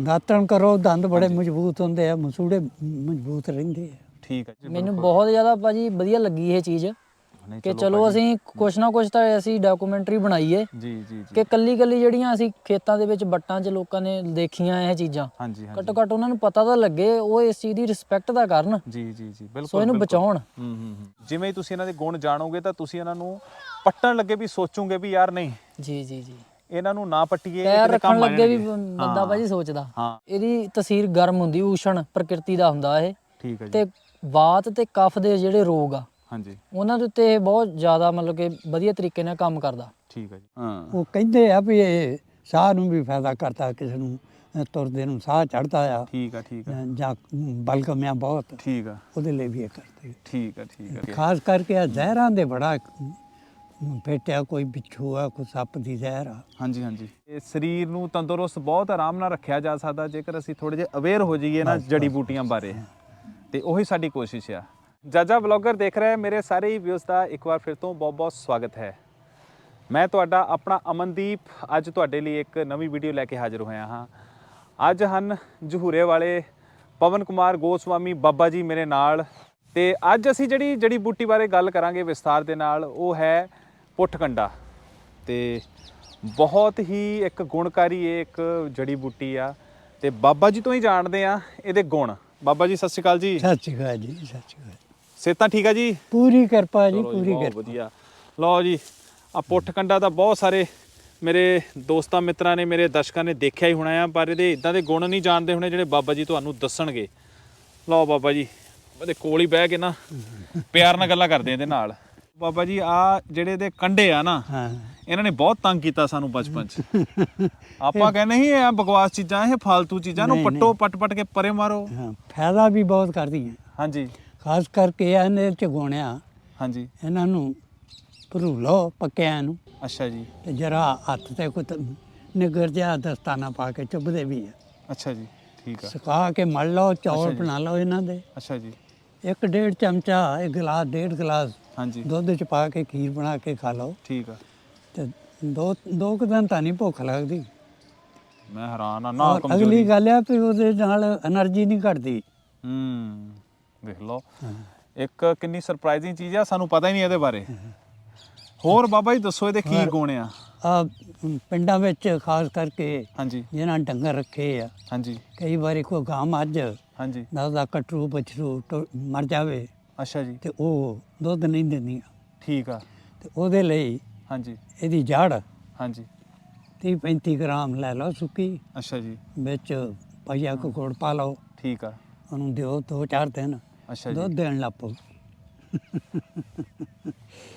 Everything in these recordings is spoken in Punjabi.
ਦਾਤਣ ਕਰੋ ਦੰਦ ਬੜੇ ਮਜ਼ਬੂਤ ਹੁੰਦੇ ਆ ਮਸੂੜੇ ਮਜ਼ਬੂਤ ਰਹਿੰਦੇ ਆ। ਠੀਕ ਹੈ ਜੀ ਮੈਨੂੰ ਬਹੁਤ ਜ਼ਿਆਦਾ ਭਾਜੀ ਵਧੀਆ ਲੱਗੀ ਇਹ ਚੀਜ਼ ਨਹੀਂ, ਕਿ ਚਲੋ ਅਸੀਂ ਕੁਛ ਨਾ ਕੁਛ ਤਾਂ ਅਸੀਂ ਡਾਕੂਮੈਂਟਰੀ ਬਣਾਈਏ ਜੀ ਜੀ ਜੀ। ਕਿ ਕੱਲੀ ਕੱਲੀ ਜਿਹੜੀਆਂ ਅਸੀਂ ਖੇਤਾਂ ਦੇ ਵਿੱਚ ਬੱਟਾਂ 'ਚ ਲੋਕਾਂ ਨੇ ਦੇਖੀਆਂ ਇਹ ਚੀਜ਼ਾਂ ਹਾਂਜੀ ਹਾਂਜੀ। ਘੱਟੋ ਘੱਟ ਉਹਨਾਂ ਨੂੰ ਪਤਾ ਤਾਂ ਲੱਗੇ ਉਹ ਇਸ ਚੀਜ਼ ਦੀ ਰਿਸਪੈਕਟ ਦਾ ਕਰਨ। ਜੀ ਜੀ ਜੀ ਬਿਲਕੁਲ ਸੋ ਇਹਨੂੰ ਬਿਲਕੁਲ। ਬਚਾਉਣ। ਹੂੰ ਹੂੰ ਹੂੰ। ਜਿਵੇਂ ਹੀ ਤੁਸੀਂ ਇਹਨਾਂ ਦੇ ਗੁਣ ਜਾਣੋਗੇ ਤਾਂ ਤੁਸੀਂ ਇਹਨਾਂ ਨੂੰ ਪੱਟਣ ਲੱਗੇ ਵੀ ਸੋਚੋਗੇ ਵੀ ਯਾਰ ਨਹੀਂ। ਜੀ ਜੀ ਜੀ। ਇਹਨਾਂ ਨੂੰ ਨਾ ਪੱਟੀਏ ਇਹ ਪੈਰ ਰੱਖਣ ਕੰਮ ਆ ਲੱਗੇ ਵੀ ਬੰਦਾ ਭਾਜੀ ਸੋਚਦਾ। ਹਾਂ। ਇਹਦੀ ਤਸੀਰ ਗਰਮ ਹੁੰਦੀ ਊਸ਼ਣ ਪ੍ਰਕਿਰਤੀ ਦਾ ਹੁੰਦਾ ਇਹ। ਠੀਕ ਹੈ ਜੀ। ਤੇ ਵਾਤ ਤੇ ਕਫ ਦੇ ਜਿਹੜੇ ਰੋਗ ਆ ਹਾਂਜੀ। ਉਹਨਾਂ ਦੇ ਉੱਤੇ ਇਹ ਬਹੁਤ ਜ਼ਿਆਦਾ ਮਤਲਬ ਕਿ ਵਧੀਆ ਤਰੀਕੇ ਨਾਲ ਕੰਮ ਕਰਦਾ। ਠੀਕ ਹੈ ਜੀ। ਹਾਂ। ਉਹ ਕਹਿੰਦੇ ਆ ਵੀ ਇਹ ਸਾਹ ਨੂੰ ਵੀ ਫਾਇਦਾ ਕਰਦਾ ਕਿਸੇ ਨੂੰ ਅ, ਤੁਰਦੇ ਨੂੰ ਸਾਹ ਚੜਦਾ ਆ। ਠੀਕ ਹੈ ਠੀਕ ਹੈ ਅ, ਜਾਂ ਬਲਗਮਿਆ ਬਹੁਤ। ਠੀਕ ਹੈ ਉਹਦੇ ਲਈ ਵੀ ਇਹ ਕਰਦੇ ਠੀਕ ਹੈ ਠੀਕ ਹੈ ਖਾਸ ਕਰਕੇ ਆ ਜ਼ਹਿਰਾਂ ਦੇ ਬੜਾ ਫੇਟਿਆ ਕੋਈ ਬਿੱਛੂ ਆ ਕੋਈ ਸੱਪ ਦੀ ਜ਼ਹਿਰ ਆ। ਹਾਂਜੀ ਹਾਂਜੀ। ਇਹ ਸਰੀਰ ਨੂੰ ਤੰਦਰੁਸਤ ਬਹੁਤ ਆਰਾਮ ਨਾਲ ਰੱਖਿਆ ਜਾ ਸਕਦਾ ਜੇਕਰ ਅਸੀਂ ਥੋੜੇ ਜਿਹਾ ਅਵੇਅਰ ਹੋ ਜਾਈਏ ਨਾ ਜੜੀ ਬੂਟੀਆਂ ਬਾਰੇ। ਤੇ ਉਹੀ ਸਾਡੀ ਕੋਸ਼ਿਸ਼ ਆ। ਜਾਜਾ ਬਲੌਗਰ ਦੇਖ ਰਹੇ ਮੇਰੇ ਸਾਰੇ ਹੀ ਵਿਊਜ਼ ਦਾ ਇੱਕ ਵਾਰ ਫਿਰ ਤੋਂ ਬਹੁਤ ਬਹੁਤ ਸਵਾਗਤ ਹੈ। ਮੈਂ ਤੁਹਾਡਾ ਆਪਣਾ ਅਮਨਦੀਪ ਅੱਜ ਤੁਹਾਡੇ ਲਈ ਇੱਕ ਨਵੀਂ ਵੀਡੀਓ ਲੈ ਕੇ ਹਾਜ਼ਰ ਹੋਇਆ ਹਾਂ। ਅੱਜ ਹਨ ਜਹੂਰੇ ਵਾਲੇ ਪਵਨ ਕੁਮਾਰ ਗੋਸਵਾਮੀ ਬਾਬਾ ਜੀ ਮੇਰੇ ਨਾਲ। ਤੇ ਅੱਜ ਅਸੀਂ ਜਿਹੜੀ ਜੜੀ ਬੂਟੀ ਬਾਰੇ ਗੱਲ ਕਰਾਂਗੇ ਵਿਸਥਾਰ ਦੇ ਨਾਲ ਉਹ ਹੈ ਪੁੱਠਕੰਡਾ। ਤੇ ਬਹੁਤ ਹੀ ਇੱਕ ਗੁਣਕਾਰੀ ਇਹ ਇੱਕ ਜੜੀ ਬੂਟੀ ਆ। ਤੇ ਬਾਬਾ ਜੀ ਤੋਂ ਹੀ ਜਾਣਦੇ ਆ ਇਹਦੇ ਗੁਣ। ਬਾਬਾ ਜੀ ਸਤਿ ਸ਼੍ਰੀ ਅਕਾਲ ਜੀ। ਸਤਿ ਸ਼੍ਰੀ ਅਕਾਲ ਜੀ ਸਤਿ ਸ਼੍ਰੀ ਅਕਾਲ ਸਿਹਤਾਂ ਠੀਕ ਆ ਜੀ? ਪੂਰੀ ਕਿਰਪਾ ਜੀ ਪੂਰੀ ਬਹੁਤ ਕਿਰਪਾ। ਵਧੀਆ। ਲਓ ਜੀ ਆ ਪੁੱਠਕੰਡਾ ਤਾਂ ਬਹੁਤ ਸਾਰੇ ਮੇਰੇ ਦੋਸਤਾਂ ਮਿੱਤਰਾਂ ਨੇ ਮੇਰੇ ਦਰਸ਼ਕਾਂ ਨੇ ਦੇਖਿਆ ਹੀ ਹੋਣਾ ਆ ਪਰ ਇਹਦੇ ਇਦਾਂ ਦੇ ਗੁਣ ਨਹੀਂ ਜਾਣਦੇ ਹੋਣੇ ਜਿਹੜੇ ਬਾਬਾ ਜੀ ਤੁਹਾਨੂੰ ਦੱਸਣਗੇ। ਲਓ ਬਾਬਾ ਜੀ ਇਹਦੇ ਕੋਲ ਹੀ ਬਹਿ ਕੇ ਨਾ ਪਿਆਰ ਨਾਲ ਗੱਲਾਂ ਕਰਦੇ ਆ ਇਹਦੇ ਨਾਲ। ਬਾਬਾ ਜੀ ਆ ਜਿਹੜੇ ਇਹਦੇ ਕੰਡੇ ਆ ਨਾ ਹਾਂ। ਇਹਨਾਂ ਨੇ ਬਹੁਤ ਤੰਗ ਕੀਤਾ ਸਾਨੂੰ ਬਚਪਨ 'ਚ। ਆਪਾਂ ਕਹਿੰਦੇ ਸੀ ਇਹ ਬਕਵਾਸ ਚੀਜ਼ਾਂ ਇਹ ਫालतू ਚੀਜ਼ਾਂ ਨੂੰ ਪੱਟੋ ਪੱਟ ਪੱਟ ਕੇ ਪਰੇ ਮਾਰੋ। ਹਾਂ ਫਾਇਦਾ ਵੀ ਬਹੁਤ ਕਰਦੀਆਂ। ਹਾਂਜੀ। ਖਾਸ ਕਰਕੇ ਇਹਨੇ ਚ ਗੋਣਿਆ ਹਾਂਜੀ। ਇਹਨਾਂ ਨੂੰ ਭਰੂ ਲਓ ਪੱਕਿਆਂ ਨੂੰ। ਅੱਛਾ ਜੀ। ਤੇ ਜਰਾ ਹੱਥ ਤੇ ਕੋਈ ਨਿਗਰ ਜਿਹਾ ਦਸਤਾਨਾ ਪਾ ਕੇ ਚੁੱਭਦੇ ਵੀ ਆ। ਅੱਛਾ ਜੀ ਠੀਕ ਆ। ਸੁਕਾ ਕੇ ਮਲ ਲਓ ਚੌਲ। ਬਣਾ ਲਓ ਇਹਨਾਂ ਦੇ। ਅੱਛਾ ਜੀ। ਇੱਕ ਡੇਢ ਚਮਚਾ ਇੱਕ ਗਲਾਸ ਡੇਢ ਗਲਾਸ ਹਾਂਜੀ। ਦੁੱਧ ਚ ਪਾ ਕੇ ਖੀਰ ਬਣਾ ਕੇ ਖਾ ਲਓ। ਠੀਕ ਆ। ਤੇ ਦੋ ਦੋ ਕੁ ਦਿਨ ਤਾਂ ਨਹੀਂ ਭੁੱਖ ਲੱਗਦੀ। ਮੈਂ ਹੈਰਾਨ ਆ ਨਾ ਕਮਜ਼ੋਰੀ। ਅਗਲੀ ਗੱਲ ਆ ਵੀ ਉਹਦੇ ਨਾਲ એનર્ਜੀ ਨਹੀਂ ਘਟਦੀ। ਹੂੰ ਦੇਖ ਲਓ। ਇੱਕ ਕਿੰਨੀ ਸਰਪ੍ਰਾਈਜ਼ਿੰਗ ਚੀਜ਼ ਆ ਸਾਨੂੰ ਪਤਾ ਹੀ ਨਹੀਂ ਇਹਦੇ ਬਾਰੇ। ਹੋਰ ਬਾਬਾ ਜੀ ਦੱਸੋ ਇਹਦੇ ਕੀ ਗੁਣ ਆ? ਆ ਪਿੰਡਾਂ ਵਿੱਚ ਖਾਸ ਕਰਕੇ ਹਾਂਜੀ। ਜਿਹਨਾਂ ਡੰਗਰ ਰੱਖੇ ਆ। ਹਾਂਜੀ। ਕਈ ਵਾਰੀ ਕੋਈ ਗਾਂ ਮੱਝ ਹਾਂਜੀ। ਦਸ ਦਾ ਕਟਰੂ ਬਛਰੂ ਮਰ ਜਾਵੇ। ਅੱਛਾ ਜੀ। ਤੇ ਉਹ ਦੁੱਧ ਨਹੀਂ ਦਿੰਦੀਆਂ। ਠੀਕ ਆ। ਤੇ ਉਹਦੇ ਲਈ ਹਾਂਜੀ। ਇਹਦੀ ਜੜ ਹਾਂਜੀ। 30 35 ਗ੍ਰਾਮ ਲੈ ਲਓ ਸੁੱਕੀ। ਅੱਛਾ ਜੀ। ਵਿੱਚ ਪਈਆ ਕੋ ਗੁੜ ਪਾ ਲਓ। ਠੀਕ ਆ। ਉਹਨੂੰ ਦਿਓ ਦੋ ਚਾਰ ਦਿਨ। ਅੱਛਾ ਜੀ। ਦੁੱਧ ਦੇਣ ਲੱਪੋ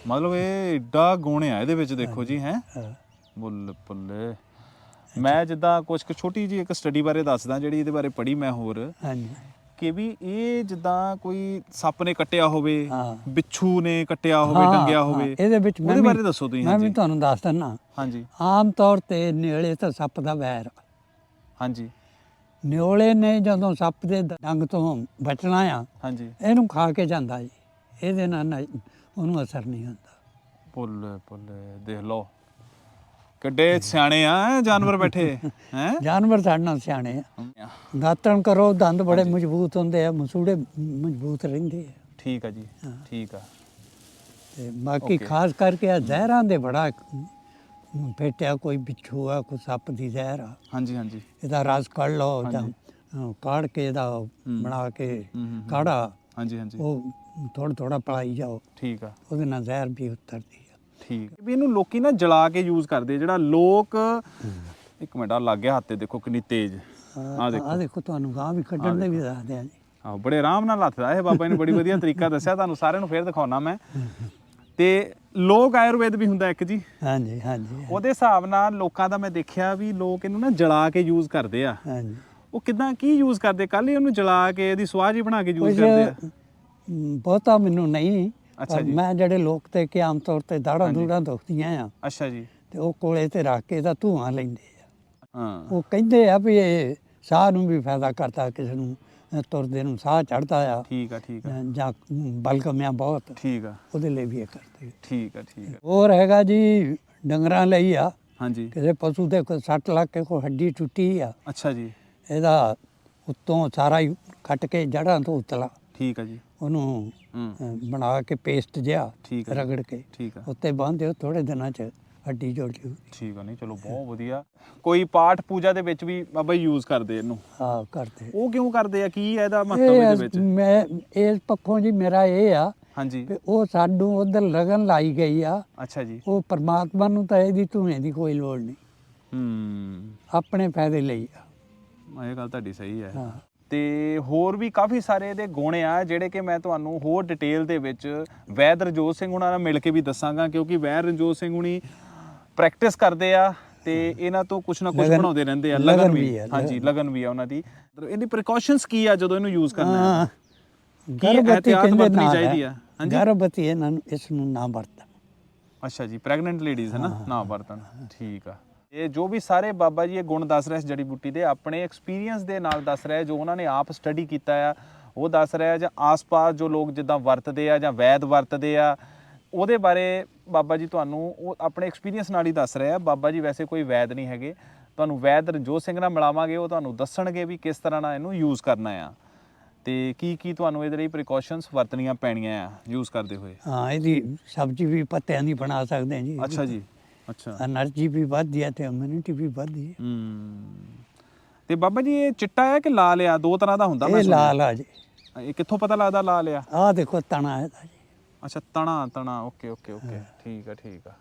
ਮਤਲਬ ਇਹ ਏਡਾ ਗੁਣ ਆ ਇਹਦੇ ਵਿੱਚ ਦੇਖੋ ਜੀ ਹੈ? ਬੁੱਲ ਪੁੱਲੇ। ਮੈਂ ਜਿੱਦਾਂ ਕੁਝ ਕੁ ਛੋਟੀ ਜੀ ਇੱਕ ਸਟੱਡੀ ਬਾਰੇ ਦੱਸਦਾ ਜਿਹੜੀ ਇਹਦੇ ਬਾਰੇ ਪੜ੍ਹੀ ਮੈਂ ਹੋਰ। ਹਾਂਜੀ। ਕਿ ਵੀ ਇਹ ਜਿੱਦਾਂ ਕੋਈ ਸੱਪ ਨੇ ਕੱਟਿਆ ਹੋਵੇ ਹਾਂ। ਬਿੱਛੂ ਨੇ ਕੱਟਿਆ ਹੋਵੇ ਹਾਂ, ਡੰਗਿਆ ਹਾਂ, ਹੋਵੇ ਇਹਦੇ ਵਿੱਚ ਮੈਂ ਉਹਦੇ ਵੀ- ਬਾਰੇ ਦੱਸੋ ਤੁਸੀਂ ਮੈਂ ਵੀ ਹਾਂਜੀ। ਤੁਹਾਨੂੰ ਦੱਸ ਦਿੰਨਾ ਹਾਂਜੀ। ਆਮ ਤੌਰ ਤੇ ਨਿਓਲੇ ਤਾਂ ਸੱਪ ਦਾ ਵੈਰ। ਆ। ਹਾਂਜੀ। ਨਿਓਲੇ ਨੇ ਜਦੋਂ ਸੱਪ ਦੇ ਡੰਗ ਤੋਂ ਬਚਣਾ ਆ ਹਾਂਜੀ। ਇਹਨੂੰ ਖਾ ਕੇ ਜਾਂਦਾ ਜੀ। ਇਹਦੇ ਨਾਲ ਨਾ- ਉਹਨੂੰ ਅਸਰ ਨਹੀਂ ਹੁੰਦਾ। ਪੁੱਲੇ ਪੁੱਲੇ ਦੇਖ ਲਓ। ਕਿੱਡੇ ਸਿਆਣੇ ਆ ਜਾਨਵਰ ਬੈਠੇ ਹੈ? ਜਾਨਵਰ ਸਾਡੇ ਨਾਲ ਸਿਆਣੇ ਆ। ਦਾਤਣ ਕਰੋ ਦੰਦ ਬੜੇ ਮਜ਼ਬੂਤ ਹੁੰਦੇ ਆ ਮਸੂੜੇ ਮਜ਼ਬੂਤ ਰਹਿੰਦੇ ਆ। ਠੀਕ ਆ ਜੀ ਠੀਕ ਆ। ਤੇ ਬਾਕੀ. ਖਾਸ ਕਰਕੇ ਆ ਜ਼ਹਿਰਾਂ ਦੇ ਬੜਾ ਫੇਟਿਆ ਕੋਈ ਬਿੱਛੂ ਆ ਕੋਈ ਸੱਪ ਦੀ ਜ਼ਹਿਰ ਆ। ਹਾਂਜੀ ਹਾਂਜੀ। ਇਹਦਾ ਰਸ ਕੱਢ ਲਓ ਜਾਂ ਕਾੜ ਕੇ ਇਹਦਾ ਬਣਾ ਕੇ। ਕਾੜਾ ਹਾਂਜੀ ਹਾਂਜੀ। ਉਹ ਥੋੜਾ ਥੋੜਾ ਪਲਾਈ ਜਾਓ। ਠੀਕ ਆ। ਉਹਦੇ ਨਾਲ ਜ਼ਹਿਰ ਵੀ ਉਤਰਦੀ। ਠੀਕ ਵੀ ਇਹਨੂੰ ਲੋਕੀ ਨਾ ਜਲਾ ਕੇ ਯੂਜ਼ ਕਰਦੇ ਆ। ਜਿਹੜਾ ਲੋਕ ਇੱਕ ਮਿੰਟ ਆ ਲੱਗ ਗਿਆ ਹੱਥ ਤੇ ਦੇਖੋ ਕਿੰਨੀ ਤੇਜ਼। ਆ ਦੇਖੋ। ਆ ਦੇਖੋ ਤੁਹਾਨੂੰ ਗਾਂ ਵੀ ਕੱਢਣ ਦੇ ਵੀ ਦੱਸਦੇ ਆ ਜੀ। ਆਹ ਬੜੇ ਆਰਾਮ ਨਾਲ ਹੱਥਦਾ ਇਹ ਬਾਬਾ ਜੀ ਨੇ ਬੜੀ ਵਧੀਆ ਤਰੀਕਾ ਦੱਸਿਆ ਤੁਹਾਨੂੰ ਸਾਰਿਆਂ ਨੂੰ ਫੇਰ ਦਿਖਾਉਣਾ ਮੈਂ। ਤੇ ਲੋਕ ਆਯੁਰਵੇਦ ਵੀ ਹੁੰਦਾ ਇੱਕ ਜੀ। ਹਾਂਜੀ ਹਾਂਜੀ। ਉਹਦੇ ਹਿਸਾਬ ਨਾਲ ਲੋਕਾਂ ਦਾ ਮੈਂ ਦੇਖਿਆ ਵੀ ਲੋਕ ਇਹਨੂੰ ਨਾ ਜਲਾ ਕੇ ਯੂਜ਼ ਕਰਦੇ ਆ। ਹਾਂਜੀ। ਉਹ ਕਿਦਾਂ ਕੀ ਯੂਜ਼ ਕਰਦੇ? ਕੱਲ ਹੀ ਉਹਨੂੰ ਜਲਾ ਕੇ ਇਹਦੀ ਸਵਾਹ ਜੀ ਬਣਾ ਕੇ ਯੂਜ਼ ਕੁਝ ਕਰਦੇ ਆ। ਬਹੁਤਾ ਮੈਨੂੰ ਨਹੀਂ। ਅੱਛਾ ਜੀ। ਮੈਂ ਜਿਹੜੇ ਲੋਕ ਤੇ ਕਿ ਆਮ ਤੌਰ ਤੇ ਦਾੜਾਂ। ਦੂੜਾਂ ਦੁਖਦੀਆਂ ਆ ਅੱਛਾ ਜੀ। ਤੇ ਉਹ ਕੋਲੇ ਤੇ ਰੱਖ ਕੇ ਇਹਦਾ ਧੂਆਂ ਲੈਂਦੇ ਆ। ਹਾਂ। ਉਹ ਕਹਿੰਦੇ ਆ ਵੀ ਇਹ ਸਾਹ ਨੂੰ ਵੀ ਫਾਇਦਾ ਕਰਦਾ ਕਿਸੇ ਨੂੰ ਤੁਰਦੇ ਨੂੰ ਸਾਹ ਚੜਦਾ ਆ। ਠੀਕ ਆ ਠੀਕ ਆ। ਜਾਂ ਬਲਗਮਿਆ ਬਹੁਤ। ਠੀਕ ਆ। ਉਹਦੇ ਲਈ ਵੀ ਇਹ ਕਰਦੇ ਠੀਕ ਆ ਠੀਕ ਆ। ਹੋਰ ਹੈਗਾ ਜੀ ਡੰਗਰਾਂ ਲਈ ਆ। ਹਾਂਜੀ। ਕਿਸੇ ਪਸ਼ੂ ਦੇ ਕੋਈ ਸੱਟ ਲੱਗ ਕੇ ਹੱਡੀ ਟੁੱਟੀ ਆ। ਅੱਛਾ ਜੀ। ਇਹਦਾ ਉੱਤੋਂ ਸਾਰਾ ਹੀ ਕੱਟ ਕੇ ਜੜਾਂ ਤੋਂ ਉਤਲਾ। ਠੀਕ ਆ ਜੀ। ਉਹਨੂੰ ਹੂੰ। ਅ, ਬਣਾ ਕੇ ਪੇਸਟ ਜਿਹਾ ਠੀਕ ਹੈ। ਰਗੜ ਕੇ ਠੀਕ ਆ। ਉੱਤੇ ਬੰਨ੍ਹ ਦਿਓ ਥੋੜੇ ਦਿਨਾਂ ਚ ਹੱਡੀ ਜੁੜ ਜੂ। ਠੀਕ ਆ ਨਹੀਂ ਚਲੋ ਬਹੁਤ ਵਧੀਆ। ਕੋਈ ਪਾਠ ਪੂਜਾ ਦੇ ਵਿੱਚ ਵੀ ਬਾਬਾ ਯੂਜ਼ ਕਰਦੇ ਇਹਨੂੰ? ਆ ਕਰਦੇ। ਉਹ ਕਿਉਂ ਕਰਦੇ ਆ? ਕੀ ਹੈ ਇਹਦਾ ਮਹੱਤਵ ਇਹ ਇਹਦੇ ਵਿੱਚ? ਮੈਂ ਇਸ ਪੱਖੋਂ ਜੀ ਮੇਰਾ ਇਹ ਆ ਹਾਂਜੀ। ਕਿ ਉਹ ਸਾਨੂੰ ਉਧਰ ਲਗਨ ਲਾਈ ਗਈ ਆ। ਅੱਛਾ ਜੀ। ਉਹ ਪਰਮਾਤਮਾ ਨੂੰ ਤਾਂ ਇਹਦੀ ਧੂਏ ਦੀ ਕੋਈ ਲੋੜ ਨਹੀਂ। ਹੂੰ। ਆਪਣੇ ਫਾਇਦੇ ਲਈ ਆ। ਇਹ ਗੱਲ ਤੁਹਾਡੀ ਸਹੀ ਹੈ। ਹਾਂ। ਤੇ ਹੋਰ ਵੀ ਕਾਫੀ ਸਾਰੇ ਇਹਦੇ ਗੁਣ ਆ ਜਿਹੜੇ ਕਿ ਮੈਂ ਤੁਹਾਨੂੰ ਹੋਰ ਡਿਟੇਲ ਦੇ ਵਿੱਚ ਵੈਦ ਰਜੋਤ ਸਿੰਘ ਹੁਣਾਂ ਨਾਲ ਮਿਲ ਕੇ ਵੀ ਦੱਸਾਂਗਾ ਕਿਉਂਕਿ ਵੈਦ ਰਜੋਤ ਸਿੰਘ ਹੁਣੀ ਪ੍ਰੈਕਟਿਸ ਕਰਦੇ ਆ ਤੇ ਇਹਨਾਂ ਤੋਂ ਕੁਝ ਨਾ ਕੁਝ ਬਣਾਉਂਦੇ ਰਹਿੰਦੇ ਆ ਲਗਨ ਵੀ। ਹਾਂਜੀ ਲਗਨ। ਵੀ ਆ ਉਹਨਾਂ ਦੀ। ਇਹਦੀ ਪ੍ਰੀਕਾਸ਼ਨਸ ਕੀ ਆ ਜਦੋਂ ਇਹਨੂੰ ਯੂਜ਼ ਕਰਨਾ ਹੈ? ਗਰਭਵਤੀ ਕਹਿੰਦੇ ਨਾ ਚਾਹੀਦੀ। ਆ? ਹਾਂਜੀ। ਗਰਭਵਤੀ ਇਹਨਾਂ ਨੂੰ ਇਸ ਨੂੰ ਨਾ ਵਰਤਣ। ਅੱਛਾ ਜੀ ਪ੍ਰੈਗਨੈਂਟ ਲੇਡੀਜ਼ ਹੈ ਨਾ? ਨਾ ਵਰਤਣ। ਠੀਕ ਆ। ਇਹ ਜੋ ਵੀ ਸਾਰੇ ਬਾਬਾ ਜੀ ਇਹ ਗੁਣ ਦੱਸ ਰਹੇ ਇਸ ਜੜੀ ਬੂਟੀ ਦੇ ਆਪਣੇ ਐਕਸਪੀਰੀਅੰਸ ਦੇ ਨਾਲ ਦੱਸ ਰਹੇ ਜੋ ਉਹਨਾਂ ਨੇ ਆਪ ਸਟੱਡੀ ਕੀਤਾ ਆ ਉਹ ਦੱਸ ਰਿਹਾ ਜਾਂ ਆਸ-ਪਾਸ ਜੋ ਲੋਕ ਜਿੱਦਾਂ ਵਰਤਦੇ ਆ ਜਾਂ ਵੈਦ ਵਰਤਦੇ ਆ ਉਹਦੇ ਬਾਰੇ ਬਾਬਾ ਜੀ ਤੁਹਾਨੂੰ ਉਹ ਆਪਣੇ ਐਕਸਪੀਰੀਅੰਸ ਨਾਲ ਹੀ ਦੱਸ ਰਹੇ ਬਾਬਾ ਜੀ ਵੈਸੇ ਕੋਈ ਵੈਦ ਨਹੀਂ ਹੈਗੇ ਤੁਹਾਨੂੰ ਵੈਦ ਰਣਜੋਤ ਸਿੰਘ ਨਾਲ ਮਿਲਾਵਾਂਗੇ ਉਹ ਤੁਹਾਨੂੰ ਦੱਸਣਗੇ ਵੀ ਕਿਸ ਤਰ੍ਹਾਂ ਨਾਲ ਇਹਨੂੰ ਯੂਜ਼ ਕਰਨਾ ਆ। ਤੇ ਕੀ ਕੀ ਤੁਹਾਨੂੰ ਇਹਦੇ ਲਈ ਪ੍ਰੀਕਾਸ਼ਨਸ ਵਰਤਣੀਆਂ ਪੈਣੀਆਂ ਆ ਯੂਜ਼ ਕਰਦੇ ਹੋਏ? ਹਾਂ ਇਹਦੀ ਸਬਜ਼ੀ ਵੀ ਪੱਤਿਆਂ ਦੀ ਬਣਾ ਸਕਦੇ ਹਾਂ ਜੀ। ਅੱਛਾ ਜੀ। ਅੱਛਾ। એનર્ਜੀ ਵੀ ਵਧਦੀ ਹੈ ਤੇ ਇਮਿਊਨਿਟੀ ਵੀ ਵਧਦੀ ਹੈ। ਤੇ ਬਾਬਾ ਜੀ ਇਹ ਚਿੱਟਾ ਹੈ ਕਿ ਲਾਲ ਆ? ਦੋ ਤਰ੍ਹਾਂ ਦਾ ਹੁੰਦਾ ਇਹ ਲਾਲ ਆ ਜੀ। ਇਹ ਕਿੱਥੋਂ ਪਤਾ ਲੱਗਦਾ ਲਾਲ ਆ? ਆਹ ਦੇਖੋ ਤਣਾ ਹੈ ਜੀ। ਅੱਛਾ ਤਣਾ ਤਣਾ। Okay okay okay. ਠੀਕ ਆ ਠੀਕ ਆ।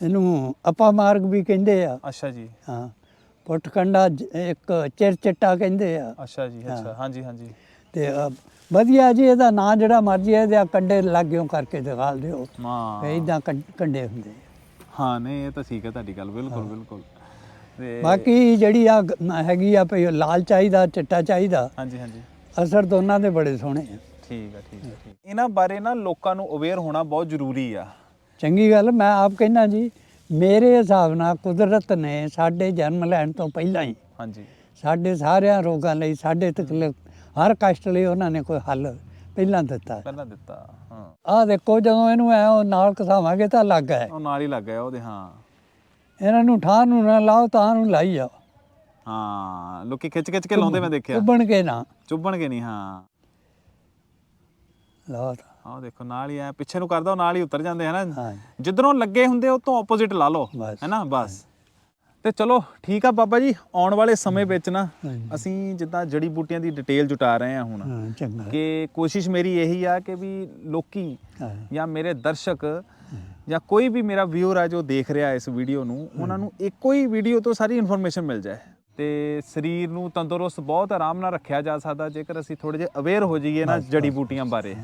ਇਹਨੂੰ ਆਪਾ ਮਾਰਗ ਵੀ ਕਹਿੰਦੇ ਆ। ਅੱਛਾ ਜੀ। ਹਾਂ। ਪੁੱਟਕੰਡਾ ਇੱਕ ਚਿਰ ਚਿੱਟਾ ਕਹਿੰਦੇ ਆ। ਅੱਛਾ ਜੀ ਅੱਛਾ। ਹਾਂਜੀ ਹਾਂਜੀ। ਤੇ ਵਧੀਆ ਜੀ ਇਹਦਾ ਨਾਂ ਜਿਹੜਾ ਮਰਜ਼ੀ ਹੈ ਆਹ ਕੰਡੇ ਲੱਗਿਓ ਕਰਕੇ ਦਿਖਾਲ ਦਿਓ। ਹਾਂ। ਇਦਾਂ ਕੰਡੇ ਹੁੰਦੇ। ਹਾਂ ਨਹੀਂ ਇਹ ਤਾਂ ਠੀਕ ਹੈ ਤੁਹਾਡੀ ਗੱਲ ਬਿਲਕੁਲ ਬਿਲਕੁਲ। ਬਾਕੀ ਜਿਹੜੀ ਆ ਹੈਗੀ ਆ ਭਈ ਲਾਲ ਚਾਹੀਦਾ ਚਿੱਟਾ ਚਾਹੀਦਾ ਹਾਂਜੀ ਹਾਂਜੀ। ਅਸਰ ਦੋਨਾਂ ਦੇ ਬੜੇ ਸੋਹਣੇ ਆ। ਠੀਕ ਆ ਠੀਕ ਆ ਠੀਕ ਇਹਨਾਂ ਬਾਰੇ ਨਾ ਲੋਕਾਂ ਨੂੰ ਅਵੇਅਰ ਹੋਣਾ ਬਹੁਤ ਜ਼ਰੂਰੀ ਆ। ਚੰਗੀ ਗੱਲ ਮੈਂ ਆਪ ਕਹਿੰਦਾ ਜੀ ਮੇਰੇ ਹਿਸਾਬ ਨਾਲ ਕੁਦਰਤ ਨੇ ਸਾਡੇ ਜਨਮ ਲੈਣ ਤੋਂ ਪਹਿਲਾਂ ਹੀ ਹਾਂਜੀ। ਸਾਡੇ ਸਾਰਿਆਂ ਰੋਗਾਂ ਲਈ ਸਾਡੇ ਤਕਲੀਫ ਹਰ ਕਸ਼ਟ ਲਈ ਉਹਨਾਂ ਨੇ ਕੋਈ ਹੱਲ ਪਹਿਲਾਂ ਦਿੱਤਾ। ਪਹਿਲਾਂ ਦਿੱਤਾ ਹਾਂ। ਆਹ ਦੇਖੋ ਜਦੋਂ ਇਹਨੂੰ ਐ ਉਹ ਨਾਲ ਕਸਾਵਾਂਗੇ ਤਾਂ ਲੱਗ ਹੈ। ਉਹ ਨਾਲ ਹੀ ਲੱਗ ਗਿਆ ਉਹਦੇ ਹਾਂ। ਇਹਨਾਂ ਨੂੰ ਠਾਹ ਨੂੰ ਨਾ ਲਾਓ ਤਾਂ ਨੂੰ ਲਾਈ ਜਾਓ। ਹਾਂ ਲੋਕੀ ਖਿੱਚ ਖਿੱਚ ਕੇ ਲਾਉਂਦੇ ਮੈਂ ਦੇਖਿਆ। ਉੱਬਣ ਕੇ ਨਾ। ਚੁੱਭਣਗੇ ਨਹੀਂ ਹਾਂ। ਲਾਓ ਤਾਂ। ਆਹ ਦੇਖੋ ਨਾਲ ਹੀ ਐ ਪਿੱਛੇ ਨੂੰ ਕਰਦਾ ਉਹ ਨਾਲ ਹੀ ਉਤਰ ਜਾਂਦੇ ਹਨ। ਹਾਂ। ਜਿੱਧਰੋਂ ਲੱਗੇ ਹੁੰਦੇ ਉਹ ਤੋਂ ਆਪੋਜ਼ਿਟ ਲਾ ਲਓ। ਹੈਨਾ ਬਸ। ਤੇ ਚਲੋ ਠੀਕ ਆ ਬਾਬਾ ਜੀ ਆਉਣ ਵਾਲੇ ਸਮੇਂ ਵਿੱਚ ਨਾ। ਅਸੀਂ ਜਿੱਦਾਂ ਜੜੀ ਬੂਟੀਆਂ ਦੀ ਡਿਟੇਲ ਜੁਟਾ ਰਹੇ ਹਾਂ ਹੁਣ। ਹਾਂ ਚੰਗਾ। ਕਿ ਕੋਸ਼ਿਸ਼ ਮੇਰੀ ਇਹੀ ਆ ਕਿ ਵੀ ਲੋਕੀ ਜਾਂ ਮੇਰੇ ਦਰਸ਼ਕ ਜਾਂ ਕੋਈ ਵੀ ਮੇਰਾ ਵਿਊਅਰ ਆ ਜੋ ਦੇਖ ਰਿਹਾ ਇਸ ਵੀਡੀਓ ਨੂੰ ਉਹਨਾਂ ਨੂੰ ਇੱਕੋ ਹੀ ਵੀਡੀਓ ਤੋਂ ਸਾਰੀ ਇਨਫੋਰਮੇਸ਼ਨ ਮਿਲ ਜਾਏ। ਤੇ ਸਰੀਰ ਨੂੰ ਤੰਦਰੁਸਤ ਬਹੁਤ ਆਰਾਮ ਨਾਲ ਰੱਖਿਆ ਜਾ ਸਕਦਾ ਜੇਕਰ ਅਸੀਂ ਥੋੜੇ ਜਿਹਾ ਅਵੇਅਰ ਹੋ ਜਾਈਏ ਨਾ ਜੜੀ ਬੂਟੀਆਂ ਬਾਰੇ।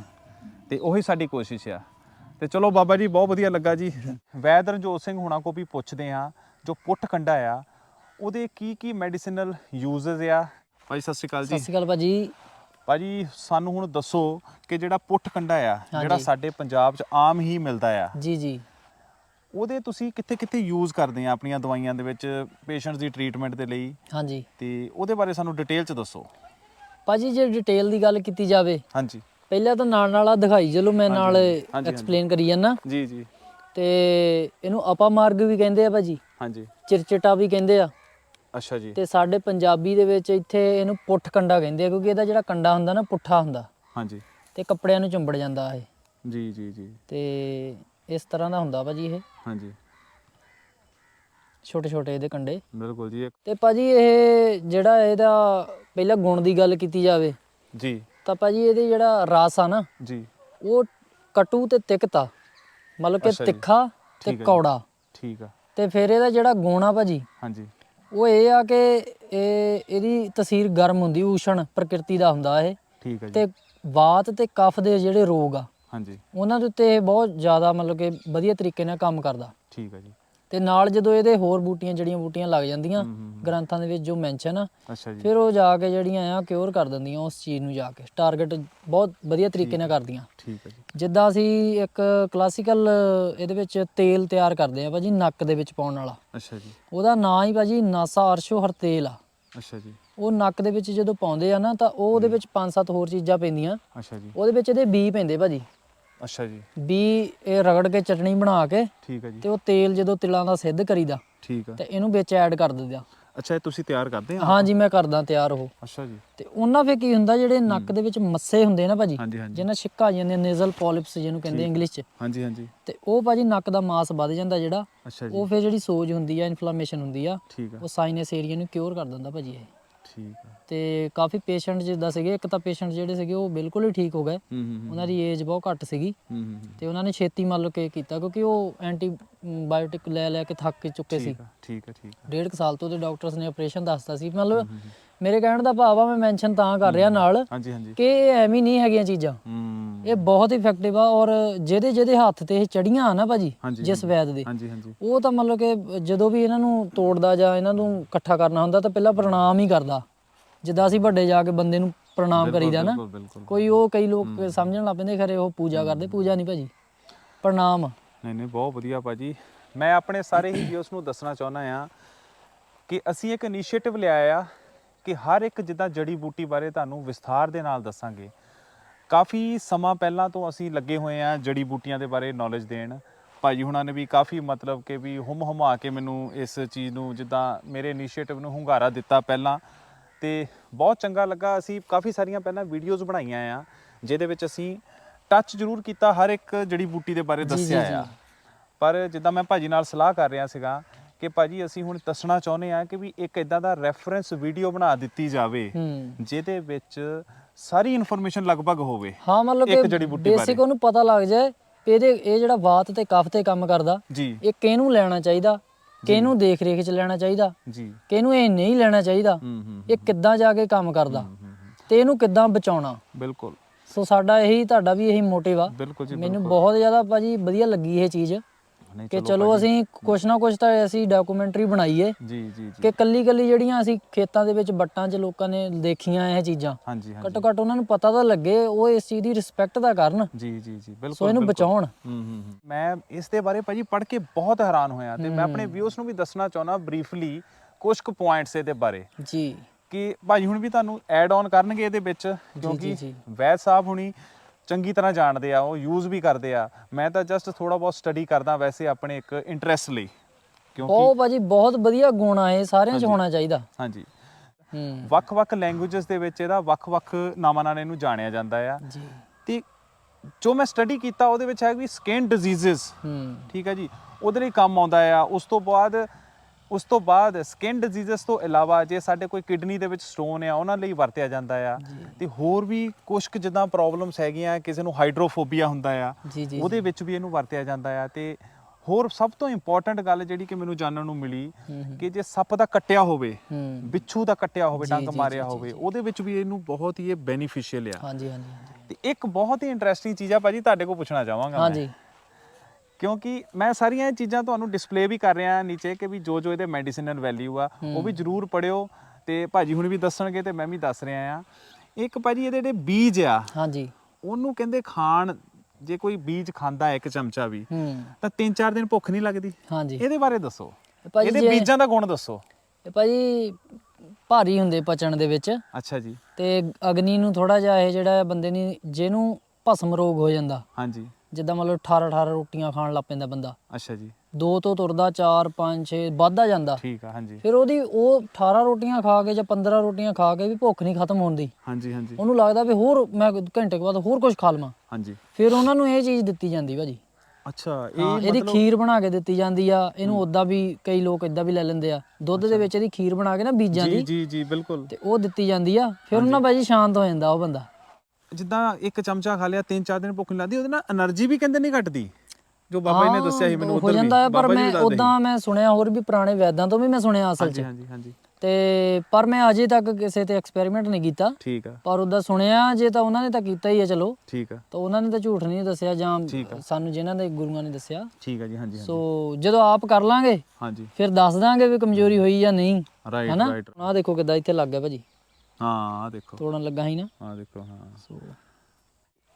ਤੇ ਉਹੀ ਸਾਡੀ ਕੋਸ਼ਿਸ਼ ਆ। ਤੇ ਚਲੋ ਬਾਬਾ ਜੀ ਬਹੁਤ ਵਧੀਆ ਲੱਗਾ ਜੀ। ਵੈਦ ਰਣਜੋਤ ਸਿੰਘ ਹੁਣਾਂ ਕੋ ਵੀ ਪੁੱਛਦੇ ਆ ਜੋ ਪੁੱਠ ਕੰਡਾ ਆ ਉਹਦੇ ਕੀ ਕੀ ਮੈਡੀਸਿਨਲ ਯੂਜ਼ਸ ਆ? ਭਾਈ ਸਤਿ ਸ਼੍ਰੀ ਅਕਾਲ ਸਤਿ ਜੀ ਸ਼੍ਰੀ ਅਕਾਲ ਭਾਜੀ। ਭਾਜੀ ਸਾਨੂੰ ਹੁਣ ਦੱਸੋ ਕਿ ਜਿਹੜਾ ਪੁੱਠ ਕੰਡਾ ਆ ਜਿਹੜਾ। ਸਾਡੇ ਪੰਜਾਬ 'ਚ ਆਮ ਹੀ ਮਿਲਦਾ ਆ ਜੀ ਜੀ। ਉਹਦੇ ਤੁਸੀਂ ਕਿੱਥੇ ਕਿੱਥੇ ਯੂਜ਼ ਕਰਦੇ ਆ ਆਪਣੀਆਂ ਦਵਾਈਆਂ ਦੇ ਵਿੱਚ ਪੇਸ਼ੈਂਟਸ ਦੀ ਟ੍ਰੀਟਮੈਂਟ ਦੇ ਲਈ? ਹਾਂਜੀ। ਤੇ ਉਹਦੇ ਬਾਰੇ ਸਾਨੂੰ ਡਿਟੇਲ 'ਚ ਦੱਸੋ। ਭਾਜੀ ਜੇ ਡਿਟੇਲ ਦੀ ਗੱਲ ਕੀਤੀ ਜਾਵੇ ਹਾਂਜੀ। ਪਹਿਲਾਂ ਤਾਂ ਨਾਲ ਨਾਲ ਆ ਦਿਖਾਈ ਚਲੋ ਮੈਂ ਨਾਲ ਹਾਂਜੀ, ਹਾਂਜੀ। ਐਕਸਪਲੇਨ ਕਰੀ ਜਾਂਦਾ ਜੀ ਜੀ। ਤੇ ਇਹਨੂੰ ਅਪਾ ਮਾਰਗ ਵੀ ਕਹਿੰਦੇ ਆ ਭਾਜੀ। ਹਾਂਜੀ। ਚਿਰਚਿਟਾ ਵੀ ਕਹਿੰਦੇ ਆ। ਅੱਛਾ ਜੀ। ਤੇ ਸਾਡੇ ਪੰਜਾਬੀ ਦੇ ਵਿੱਚ ਇੱਥੇ ਇਹਨੂੰ ਪੁੱਠ ਕੰਡਾ ਕਹਿੰਦੇ ਆ ਕਿਉਂਕਿ ਇਹਦਾ ਜਿਹੜਾ ਕੰਡਾ ਹੁੰਦਾ ਨਾ ਪੁੱਠਾ ਹੁੰਦਾ। ਹਾਂਜੀ। ਤੇ ਕੱਪੜਿਆਂ ਨੂੰ ਚੁੰਬੜ ਜਾਂਦਾ ਇਹ। ਜੀ ਜੀ ਜੀ। ਤੇ ਇਸ ਤਰ੍ਹਾਂ ਦਾ ਹੁੰਦਾ ਭਾਜੀ ਇਹ। ਹਾਂਜੀ। ਛੋਟੇ ਛੋਟੇ ਇਹਦੇ ਕੰਡੇ। ਬਿਲਕੁਲ ਜੀ ਤੇ ਭਾਜੀ ਇਹ ਜਿਹੜਾ ਇਹਦਾ ਪਹਿਲਾਂ ਗੁਣ ਦੀ ਗੱਲ ਕੀਤੀ ਜਾਵੇ ਜੀ। ਤਾਂ ਭਾਜੀ ਇਹਦੇ ਜਿਹੜਾ ਰਸ ਆ ਨਾ ਜੀ। ਉਹ ਕਟੂ ਤੇ ਤਿੱਖਤਾ ਮਤਲਬ ਕਿ। ਤਿੱਖਾ ਤੇ ਹੈ। ਕੌੜਾ। ਠੀਕ ਆ। ਤੇ ਫਿਰ ਇਹਦਾ ਜਿਹੜਾ ਗੁਣ ਭਾਜੀ ਹਾਂਜੀ। ਉਹ ਇਹ ਆ ਕਿ ਇਹ ਇਹਦੀ ਤਸੀਰ ਗਰਮ ਹੁੰਦੀ ਊਸ਼ਣ ਪ੍ਰਕਿਰਤੀ ਦਾ ਹੁੰਦਾ ਇਹ। ਠੀਕ ਆ ਜੀ। ਤੇ ਵਾਤ ਤੇ ਕਫ ਦੇ ਜਿਹੜੇ ਰੋਗ ਆ ਹਾਂਜੀ। ਉਹਨਾਂ ਦੇ ਉੱਤੇ ਇਹ ਬਹੁਤ ਜ਼ਿਆਦਾ ਮਤਲਬ ਕਿ ਵਧੀਆ ਤਰੀਕੇ ਨਾਲ ਕੰਮ ਕਰਦਾ। ਠੀਕ ਆ ਜੀ। ਤੇ ਨਾਲ ਜਦੋਂ ਇਹਦੇ ਹੋਰ ਬੂਟੀਆਂ ਜੜੀਆਂ ਬੂਟੀਆਂ ਲੱਗ ਜਾਂਦੀਆਂ। ਗ੍ਰੰਥਾਂ ਦੇ ਵਿੱਚ ਜੋ ਮੈਂਸ਼ਨ ਆ ਅੱਛਾ ਜੀ। ਫਿਰ ਉਹ ਜਾ ਕੇ ਜਿਹੜੀਆਂ ਆ ਕਿਉਰ ਕਰ ਦਿੰਦੀਆਂ ਉਸ ਚੀਜ਼ ਨੂੰ ਜਾ ਕੇ। ਟਾਰਗੇਟ ਬਹੁਤ ਵਧੀਆ ਤਰੀਕੇ ਨਾਲ ਕਰਦੀਆਂ। ਠੀਕ ਜੀ। ਜਿੱਦਾਂ ਅਸੀਂ ਇੱਕ ਕਲਾਸੀਕਲ ਇਹਦੇ ਵਿੱਚ ਤੇਲ ਤਿਆਰ ਕਰਦੇ ਆ ਭਾਜੀ ਨੱਕ ਦੇ ਵਿੱਚ ਪਾਉਣ ਵਾਲਾ। ਅੱਛਾ ਜੀ। ਉਹਦਾ ਨਾਂ ਹੀ ਭਾਜੀ ਨਾਸਾ ਅਰਸ਼ੋ ਹਰ ਤੇਲ ਆ। ਅੱਛਾ ਜੀ। ਉਹ ਨੱਕ ਦੇ ਵਿੱਚ ਜਦੋਂ ਪਾਉਂਦੇ ਆ ਨਾ ਤਾਂ ਉਹ ਉਹਦੇ ਵਿੱਚ ਪੰਜ ਸੱਤ ਹੋਰ ਚੀਜ਼ਾਂ ਪੈਂਦੀਆਂ। ਅੱਛਾ ਜੀ। ਉਹਦੇ ਵਿੱਚ ਇਹਦੇ ਬੀ ਪੈਂਦੇ ਭਾਜੀ। ਅੱਛਾ ਜੀ। ਬੀ ਇਹ ਰਗੜ ਕੇ ਚਟਣੀ ਬਣਾ ਕੇ ਠੀਕ ਆ ਜੀ। ਤੇ ਉਹ ਤੇਲ ਜਦੋਂ ਤਿਲਾਂ ਦਾ ਸਿੱਧ ਕਰੀਦਾ ਠੀਕ ਆ ਤੇ ਇਹਨੂੰ ਵਿੱਚ ਐਡ ਕਰ ਦਿੰਦਾ ਅੱਛਾ ਇਹ ਤੁਸੀਂ ਤਿਆਰ ਕਰਦੇ ਆ? ਹਾਂਜੀ ਮੈਂ ਕਰਦਾ ਤਿਆਰ ਉਹ। ਅੱਛਾ ਜੀ। ਤੇ ਉਹਨਾਂ ਫੇ ਕੀ ਹੁੰਦਾ ਜਿਹੜੇ ਨੱਕ ਦੇ ਵਿੱਚ ਮੱਸੇ ਹੁੰਦੇ ਨਾ ਭਾਜੀ ਹਾਂਜੀ ਹਾਂਜੀ। ਜਿਹਨਾਂ ਛਿੱਕਾ ਆ ਜਾਂਦੇ ਨੇਜ਼ਲ ਪੋਲਿਪਸ ਜਿਹਨੂੰ ਕਹਿੰਦੇ ਇੰਗਲਿਸ਼ 'ਚ। ਹਾਂਜੀ ਹਾਂਜੀ। ਤੇ ਉਹ ਭਾਜੀ ਨੱਕ ਦਾ ਮਾਸ ਵੱਧ ਜਾਂਦਾ ਜਿਹੜਾ ਅੱਛਾ ਜੀ। ਉਹ ਫੇ ਜਿਹੜੀ ਸੋਜ ਹੁੰਦੀ ਆ ਇਨਫਲੇਮੇਸ਼ਨ ਹੁੰਦੀ ਆ ਠੀਕ ਆ। ਉਹ ਸਾਈਨਸ ਏਰੀਆ ਨੂੰ ਕਿਉਰ ਕਰ ਦਿੰਦਾ ਭਾਜੀ ਇਹ। ਠੀਕ ਆ। ਤੇ ਕਾਫੀ ਪੇਸ਼ੈਂਟ ਜਿੱਦਾਂ ਸੀਗੇ ਇੱਕ ਤਾਂ ਪੇਸ਼ੈਂਟ ਜਿਹੜੇ ਸੀਗੇ ਉਹ ਬਿਲਕੁਲ ਹੀ ਠੀਕ ਹੋ ਗਏ। ਹੂੰ ਹੂੰ ਹੂੰ, ਉਹਨਾਂ ਦੀ ਏਜ ਬਹੁਤ ਘੱਟ ਸੀਗੀ। ਹੂੰ ਹੂੰ ਹੂੰ, ਤੇ ਉਹਨਾਂ ਨੇ ਛੇਤੀ ਮੰਨ ਲਓ ਕਿ ਕੀਤਾ ਕਿਉਂਕਿ ਉਹ ਐਂਟੀਬਾਇਓਟਿਕ ਲੈ ਲੈ ਕੇ ਥੱਕ ਚੁੱਕੇ ਸੀ। ਠੀਕ ਆ ਠੀਕ ਆ ਠੀਕ ਆ। ਡੇਢ ਕੁ ਸਾਲ ਤੋਂ ਤੇ ਡਾਕਟਰਸ ਨੇ ਆਪਰੇਸ਼ਨ ਦੱਸਤਾ ਸੀ। ਮਤਲਬ ਮੇਰੇ ਕਹਿਣ ਦਾ ਭਾਵ ਆ ਮੈਂ ਮੈਂਸ਼ਨ ਤਾਂ ਕਰ ਰਿਹਾ ਨਾਲ ਹਾਂਜੀ ਹਾਂਜੀ। ਕਿ ਇਹ ਐਵੇਂ ਨਹੀਂ ਹੈਗੀਆਂ ਚੀਜ਼ਾਂ। ਹੂੰ। ਇਹ ਬਹੁਤ ਇਫੈਕਟਿਵ ਆ ਔਰ ਜਿਹਦੇ ਜਿਹਦੇ ਹੱਥ ਤੇ ਇਹ ਚੜੀਆਂ ਆ ਨਾ ਭਾਜੀ ਜਿਸ ਵੈਦ ਦੇ ਹਾਂਜੀ ਹਾਂਜੀ। ਉਹ ਤਾਂ ਮਤਲਬ ਕਿ ਜਦੋਂ ਵੀ ਇਹਨਾਂ ਨੂੰ ਤੋੜਦਾ ਜਾਂ ਇਹਨਾਂ ਨੂੰ ਇਕੱਠਾ ਕਰਨਾ ਹੁੰਦਾ ਤਾਂ ਪਹਿਲਾਂ ਪ੍ਰਣਾਮ ਹੀ ਕਰਦਾ। ਜਿੱਦਾਂ ਅਸੀਂ ਵੱਡੇ ਜਾ ਕੇ ਬੰਦੇ ਨੂੰ ਪ੍ਰਣਾਮ ਕਰੀਦਾ ਨਾ ਕੋਈ ਉਹ ਕਈ ਲੋਕ ਸਮਝਣ ਲੱਗ ਪੈਂਦੇ ਖਰੇ ਉਹ ਪੂਜਾ ਕਰਦੇ ਪੂਜਾ ਨਹੀਂ ਭਾਜੀ ਪ੍ਰਣਾਮ। ਨਹੀਂ ਨਹੀਂ ਬਹੁਤ ਵਧੀਆ ਭਾਜੀ। ਮੈਂ ਆਪਣੇ ਸਾਰੇ ਹੀ ਵੀਅਰਸ ਨੂੰ ਦੱਸਣਾ ਚਾਹੁੰਦਾ ਆ ਕਿ ਅਸੀਂ ਇੱਕ ਇਨੀਸ਼ੀਏਟਿਵ ਲਿਆ ਆ ਕਿ ਹਰ ਇੱਕ ਜਿੱਦਾਂ ਜੜੀ ਬੂਟੀ ਬਾਰੇ ਤੁਹਾਨੂੰ ਵਿਸਥਾਰ ਦੇ ਨਾਲ ਦੱਸਾਂਗੇ। ਕਾਫੀ ਸਮਾਂ ਪਹਿਲਾਂ ਤੋਂ ਅਸੀਂ ਲੱਗੇ ਹੋਏ ਆ ਜੜੀ ਬੂਟੀਆਂ ਦੇ ਬਾਰੇ ਨੌਲੇਜ ਦੇਣ। ਭਾਜੀ ਹੁਣਾਂ ਨੇ ਵੀ ਕਾਫੀ ਮਤਲਬ ਕਿ ਵੀ ਹੁਮ ਹੁਮਾ ਕੇ ਮੈਨੂੰ ਇਸ ਚੀਜ਼ ਨੂੰ ਜਿੱਦਾਂ ਮੇਰੇ ਇਨੀਸ਼ੀਏਟਿਵ ਨੂੰ ਹੁੰਗਾਰਾ ਦਿੱਤਾ ਪਹਿਲਾਂ। ਤੇ ਬਹੁਤ ਚੰਗਾ ਲੱਗਾ ਅਸੀਂ ਕਾਫੀ ਸਾਰੀਆਂ ਪਹਿਲਾਂ ਵੀਡੀਓਜ਼ ਬਣਾਈਆਂ ਆ ਜਿਹਦੇ ਵਿੱਚ ਅਸੀਂ ਟੱਚ ਜ਼ਰੂਰ ਕੀਤਾ ਹਰ ਇੱਕ ਜੜੀ ਬੂਟੀ ਦੇ ਬਾਰੇ ਦੱਸਿਆ। ਆ। ਪਰ ਜਿੱਦਾਂ ਮੈਂ ਭਾਜੀ ਨਾਲ ਸਲਾਹ ਕਰ ਰਿਹਾ ਸੀਗਾ ਕਿ ਭਾਜੀ ਅਸੀਂ ਹੁਣ ਦੱਸਣਾ ਚਾਹੁੰਦੇ ਆ ਕਿ ਵੀ ਇੱਕ ਇਦਾਂ ਦਾ ਰੈਫਰੈਂਸ ਵੀਡੀਓ ਬਣਾ ਦਿੱਤੀ ਜਾਵੇ ਜਿਹਦੇ ਵਿੱਚ ਸਾਰੀ ਇਨਫੋਰਮੇਸ਼ਨ ਲਗਭਗ ਹੋਵੇ। ਹਾਂ ਮਤਲਬ ਇੱਕ ਜੜੀ ਬੂਟੀ ਬੇਸਿਕ ਬਾਰੇ। ਉਹਨੂੰ ਪਤਾ ਲੱਗ ਜਾਏ ਇਹਦੇ ਇਹ ਜਿਹੜਾ ਵਾਤ ਤੇ ਕਫ ਤੇ ਕੰਮ ਕਰਦਾ ਇਹ ਕਿਹਨੂੰ ਲੈਣਾ ਚਾਹੀਦਾ? ਕਿਹਨੂੰ ਦੇਖ ਰੇਖ ਚ ਲੈਣਾ ਚਾਹੀਦਾ? ਜੀ। ਕਿਹਨੂੰ ਇਹ ਨਹੀਂ ਲੈਣਾ ਚਾਹੀਦਾ? ਇਹ ਕਿੱਦਾਂ ਜਾ ਕੇ ਕੰਮ ਕਰਦਾ? ਤੇ ਇਹਨੂੰ ਕਿੱਦਾਂ ਬਚਾਉਣਾ? ਬਿਲਕੁਲ। ਸੋ ਸਾਡਾ ਇਹੀ ਤੁਹਾਡਾ ਵੀ ਇਹੀ ਮੋਟਿਵ ਆ। ਮੈਨੂੰ ਬਹੁਤ ਜ਼ਿਆਦਾ ਭਾਜੀ ਵਧੀਆ ਲੱਗੀ ਇਹ ਚੀਜ਼। ਨਹੀਂ ਕਿ ਚਲੋ ਅਸੀਂ ਕੁਛ ਨਾ ਕੁਛ ਤਾਂ ਅਸੀਂ ਡਾਕੂਮੈਂਟਰੀ ਬਣਾਈਏ ਜੀ ਜੀ ਜੀ। ਕਿ ਕੱਲੀ ਕੱਲੀ ਜਿਹੜੀਆਂ ਅਸੀਂ ਖੇਤਾਂ ਦੇ ਵਿੱਚ ਬੱਟਾਂ 'ਚ ਲੋਕਾਂ ਨੇ ਦੇਖੀਆਂ ਇਹ ਚੀਜ਼ਾਂ ਹਾਂਜੀ ਹਾਂਜੀ। ਘੱਟੋ ਘੱਟ ਉਹਨਾਂ ਨੂੰ ਪਤਾ ਤਾਂ ਲੱਗੇ ਉਹ ਇਸ ਚੀਜ਼ ਦੀ ਰਿਸਪੈਕਟ ਤਾਂ ਕਰਨ। ਜੀ ਜੀ ਜੀ ਬਿਲਕੁਲ ਸੋ ਇਹਨੂੰ। ਬਚਾਉਣ। ਹੂੰ ਹੂੰ। ਮੈਂ ਇਸ ਦੇ ਬਾਰੇ ਭਾਜੀ ਪੜ੍ਹ ਕੇ ਬਹੁਤ ਹੈਰਾਨ ਹੋਇਆ ਤੇ ਮੈਂ ਆਪਣੇ ਵਿਊਅਰਸ ਨੂੰ ਵੀ ਦੱਸਣਾ ਚਾਹੁੰਦਾ ਬਰੀਫਲੀ ਕੁਝ ਕੁ ਪੁਆਇੰਟਸ ਇਹਦੇ ਬਾਰੇ। ਜੀ। ਕਿ ਭਾਜੀ ਹੁਣ ਵੀ ਤੁਹਾਨੂੰ ਐਡ ਆਨ ਕਰਨਗੇ ਇਹਦੇ ਵਿੱਚ ਕਿਉਂਕਿ। ਵੈਦ ਸਾਹਿਬ ਹੁਣੀ ਚੰਗੀ ਤਰ੍ਹਾਂ ਜਾਣਦੇ ਆ ਉਹ ਯੂਜ਼ ਵੀ ਕਰਦੇ ਆ। ਮੈਂ ਤਾਂ ਜਸਟ ਥੋੜਾ ਬਹੁਤ ਸਟੱਡੀ ਕਰਦਾ ਵੈਸੇ ਆਪਣੇ ਇੱਕ ਇੰਟਰਸਟ ਲਈ। ਕਿਉਂਕਿ ਉਹ ਭਾਜੀ ਬਹੁਤ ਵਧੀਆ ਗੁਣ ਆ ਇਹ ਸਾਰਿਆਂ 'ਚ ਹੋਣਾ ਚਾਹੀਦਾ। ਹਾਂਜੀ। ਹੂੰ। ਵੱਖ-ਵੱਖ ਲੈਂਗੁਏਜਸ ਦੇ ਵਿੱਚ ਇਹਦਾ ਵੱਖ-ਵੱਖ ਨਾਮਾਂ ਨਾਲ ਇਹਨੂੰ ਜਾਣਿਆ ਜਾਂਦਾ ਆ। ਜੀ। ਤੇ ਜੋ ਮੈਂ ਸਟੱਡੀ ਕੀਤਾ ਉਹਦੇ ਵਿੱਚ ਹੈ ਵੀ ਸਕਿਨ ਡਿਜ਼ੀਜ਼ਸ ਹੂੰ। ਠੀਕ ਹੈ ਜੀ। ਉਹਦੇ ਲਈ ਕੰਮ ਆਉਂਦਾ ਆ। ਉਸ ਤੋਂ ਬਾਅਦ ਉਸ ਤੋਂ ਬਾਅਦ ਸਕਿਨ ਡਿਜ਼ੀਜ਼ਸ ਤੋਂ ਇਲਾਵਾ ਜੇ ਸਾਡੇ ਕੋਈ ਕਿਡਨੀ ਦੇ ਵਿੱਚ ਸਟੋਨ ਆ ਉਹਨਾਂ ਲਈ ਵਰਤਿਆ ਜਾਂਦਾ ਆ। ਤੇ ਹੋਰ ਵੀ ਕੁਝ ਕੁ ਜਿੱਦਾਂ ਪ੍ਰੋਬਲਮਸ ਹੈਗੀਆਂ ਕਿਸੇ ਨੂੰ ਹਾਈਡਰੋਫੋਬੀਆ ਹੁੰਦਾ ਆ ਉਹਦੇ ਵਿੱਚ ਵੀ ਇਹਨੂੰ ਵਰਤਿਆ ਜਾਂਦਾ ਆ। ਤੇ ਹੋਰ ਸਭ ਤੋਂ ਇੰਪੋਰਟੈਂਟ ਗੱਲ ਜਿਹੜੀ ਕਿ ਮੈਨੂੰ ਜਾਣਨ ਨੂੰ ਮਿਲੀ। ਕਿ ਜੇ ਸੱਪ ਦਾ ਕੱਟਿਆ ਹੋਵੇ ਬਿੱਛੂ ਦਾ ਕੱਟਿਆ ਹੋਵੇ ਡੰਗ ਮਾਰਿਆ ਹੋਵੇ। ਉਹਦੇ ਵਿੱਚ ਵੀ ਇਹਨੂੰ ਬਹੁਤ ਹੀ ਇਹ ਬੈਨੀਫੀਸ਼ੀਅਲ ਆ। ਹਾਂਜੀ ਹਾਂਜੀ ਤੇ ਇੱਕ ਬਹੁਤ ਹੀ ਇੰਟਰਸਟਿੰਗ ਚੀਜ਼ ਆ ਭਾਜੀ ਤੁਹਾਡੇ ਕੋਲ ਪੁੱਛਣਾ ਚਾਹਾਂਗਾ। ਹਾਂਜੀ। ਕਿਉਂਕਿ ਮੈਂ ਸਾਰੀਆਂ ਇਹ ਚੀਜ਼ਾਂ ਤੁਹਾਨੂੰ ਡਿਸਪਲੇ ਵੀ ਕਰ ਰਿਹਾ ਨੀਚੇ ਕਿ ਵੀ ਜੋ ਜੋ ਇਹਦੇ ਮੈਡੀਸਿਨਲ ਵੈਲਿਊ ਆ ਉਹ ਵੀ ਜਰੂਰ ਪੜਿਓ ਤੇ ਭਾਜੀ ਹੁਣ ਵੀ ਦੱਸਣਗੇ ਤੇ ਮੈਂ ਵੀ ਦੱਸ ਰਿਹਾ ਆ। ਇੱਕ ਭਾਜੀ ਇਹਦੇ ਜਿਹੜੇ ਬੀਜ ਆ ਹਾਂਜੀ। ਉਹਨੂੰ ਕਹਿੰਦੇ ਖਾਣ ਜੇ ਕੋਈ ਬੀਜ ਖਾਂਦਾ ਇੱਕ ਚਮਚਾ ਵੀ ਤਾਂ 3-4 ਦਿਨ ਭੁੱਖ ਨਹੀਂ ਲੱਗਦੀ। ਹਾਂਜੀ। ਇਹਦੇ ਬਾਰੇ ਦੱਸੋ। ਇਹਦੇ ਬੀਜਾਂ ਦਾ ਗੁਣ ਦੱਸੋ। ਇਹ ਭਾਜੀ ਭਾਰੀ ਹੁੰਦੇ ਪਚਣ ਦੇ ਵਿੱਚ। ਅੱਛਾ ਜੀ। ਤੇ ਅਗਨੀ ਨੂੰ ਥੋੜਾ ਜਿਹਾ ਇਹ ਜਿਹੜਾ ਬੰਦੇ ਨੇ ਜਿਹਨੂੰ ਭਸਮ ਰੋਗ ਹੋ ਜਾਂਦਾ ਹਾਂਜੀ। ਜਿੱਦਾਂ ਮਤਲਬ 18 18 ਰੋਟੀਆਂ ਖਾਣ ਲੱਗ ਪੈਂਦਾ ਬੰਦਾ। ਅੱਛਾ ਜੀ। ਦੋ ਤੋਂ ਤੁਰਦਾ 4 5 6 ਵੱਧਦਾ ਜਾਂਦਾ। ਠੀਕ ਆ ਹਾਂਜੀ। ਫਿਰ ਉਹਦੀ ਉਹ 18 ਰੋਟੀਆਂ ਖਾ ਕੇ ਜਾਂ 15 ਰੋਟੀਆਂ ਖਾ ਕੇ ਵੀ ਭੁੱਖ ਨਹੀਂ ਖਤਮ ਹੁੰਦੀ ਹਾਂਜੀ ਹਾਂਜੀ। ਉਹਨੂੰ ਲੱਗਦਾ ਵੀ ਹੋਰ ਮੈਂ ਘੰਟੇ ਕੁ ਬਾਅਦ ਹੋਰ ਕੁਝ ਖਾ ਲਵਾਂ। ਹਾਂਜੀ। ਫਿਰ ਉਹਨਾਂ ਨੂੰ ਇਹ ਚੀਜ਼ ਦਿੱਤੀ ਜਾਂਦੀ ਭਾਜੀ। ਅੱਛਾ ਇਹ ਇਹਦੀ ਖੀਰ ਬਣਾ ਕੇ ਦਿੱਤੀ ਜਾਂਦੀ ਆ। ਇਹਨੂੰ ਉਦਾਂ ਵੀ ਕਈ ਲੋਕ ਇਦਾਂ ਵੀ ਲੈ ਲੈਂਦੇ ਆ। ਦੁੱਧ ਦੇ ਵਿੱਚ ਇਹਦੀ ਖੀਰ ਬਣਾ ਕੇ ਨਾ ਬੀਜਾਂ ਜੀ ਦੀ। ਜੀ ਜੀ ਬਿਲਕੁਲ। ਤੇ ਉਹ ਦਿੱਤੀ ਜਾਂਦੀ ਆ। ਫਿਰ ਉਹਨਾਂ ਭਾਜੀ ਸ਼ਾਂਤ ਹੋ ਜਾਂਦਾ ਉਹ ਬੰਦਾ। ਜਿੱਦਾਂ ਇੱਕ ਚਮਚਾ ਖਾ ਲਿਆ ਤਿੰਨ ਚਾਰ ਦਿਨ ਭੁੱਖ ਨਹੀਂ ਲੱਗਦੀ ਉਹਦੇ ਨਾਲ એનર્ਜੀ ਵੀ ਕਹਿੰਦੇ ਨਹੀਂ ਘਟਦੀ। ਜੋ ਬਾਬਾ ਜੀ ਨੇ ਦੱਸਿਆ ਸੀ ਮੈਨੂੰ ਉਧਰ ਹੋ ਜਾਂਦਾ ਹੈ ਪਰ ਮੈਂ ਉਦਾਂ ਮੈਂ ਸੁਣਿਆ ਹੋਰ ਵੀ ਪੁਰਾਣੇ ਵੈਦਾਂ ਤੋਂ ਵੀ ਮੈਂ ਸੁਣਿਆ ਅਸਲ 'ਚ। ਹਾਂਜੀ ਹਾਂਜੀ। ਤੇ ਪਰ ਮੈਂ ਅਜੇ ਤੱਕ ਕਿਸੇ ਤੇ ਐਕਸਪੈਰੀਮੈਂਟ ਨਹੀਂ ਕੀਤਾ। ਠੀਕ ਆ। ਪਰ ਉਹਦਾ ਸੁਣਿਆ ਜੇ ਤਾਂ ਉਹਨਾਂ ਨੇ ਤਾਂ ਕੀਤਾ ਹੀ ਹੈ ਚਲੋ। ਠੀਕ ਆ। ਤਾਂ ਉਹਨਾਂ ਨੇ ਤਾਂ ਝੂਠ ਨਹੀਂ ਦੱਸਿਆ ਜਾਂ ਸਾਨੂੰ ਜਿਨ੍ਹਾਂ ਦੇ ਗੁਰੂਆਂ ਨੇ ਦੱਸਿਆ। ਠੀਕ ਆ ਜੀ ਹਾਂਜੀ ਸੋ ਜਦੋਂ ਆਪ ਕਰ ਲਾਂਗੇ ਹਾਂਜੀ। ਫਿਰ ਦੱਸ ਦਾਂਗੇ ਵੀ ਕਮਜ਼ੋਰੀ ਹੋਈ ਜਾਂ ਨਹੀਂ। ਰਾਈਟ ਰਾਈਟ ਦੇਖੋ ਕਿੱਦਾਂ ਇੱਥੇ ਲੱਗ ਗਿਆ ਭਾਜੀ। ਹਾਂ ਆ ਦੇਖੋ। ਤੋੜਨ ਲੱਗਾ ਸੀ ਨਾ। ਆ ਦੇਖੋ ਹਾਂ। ਸੋ।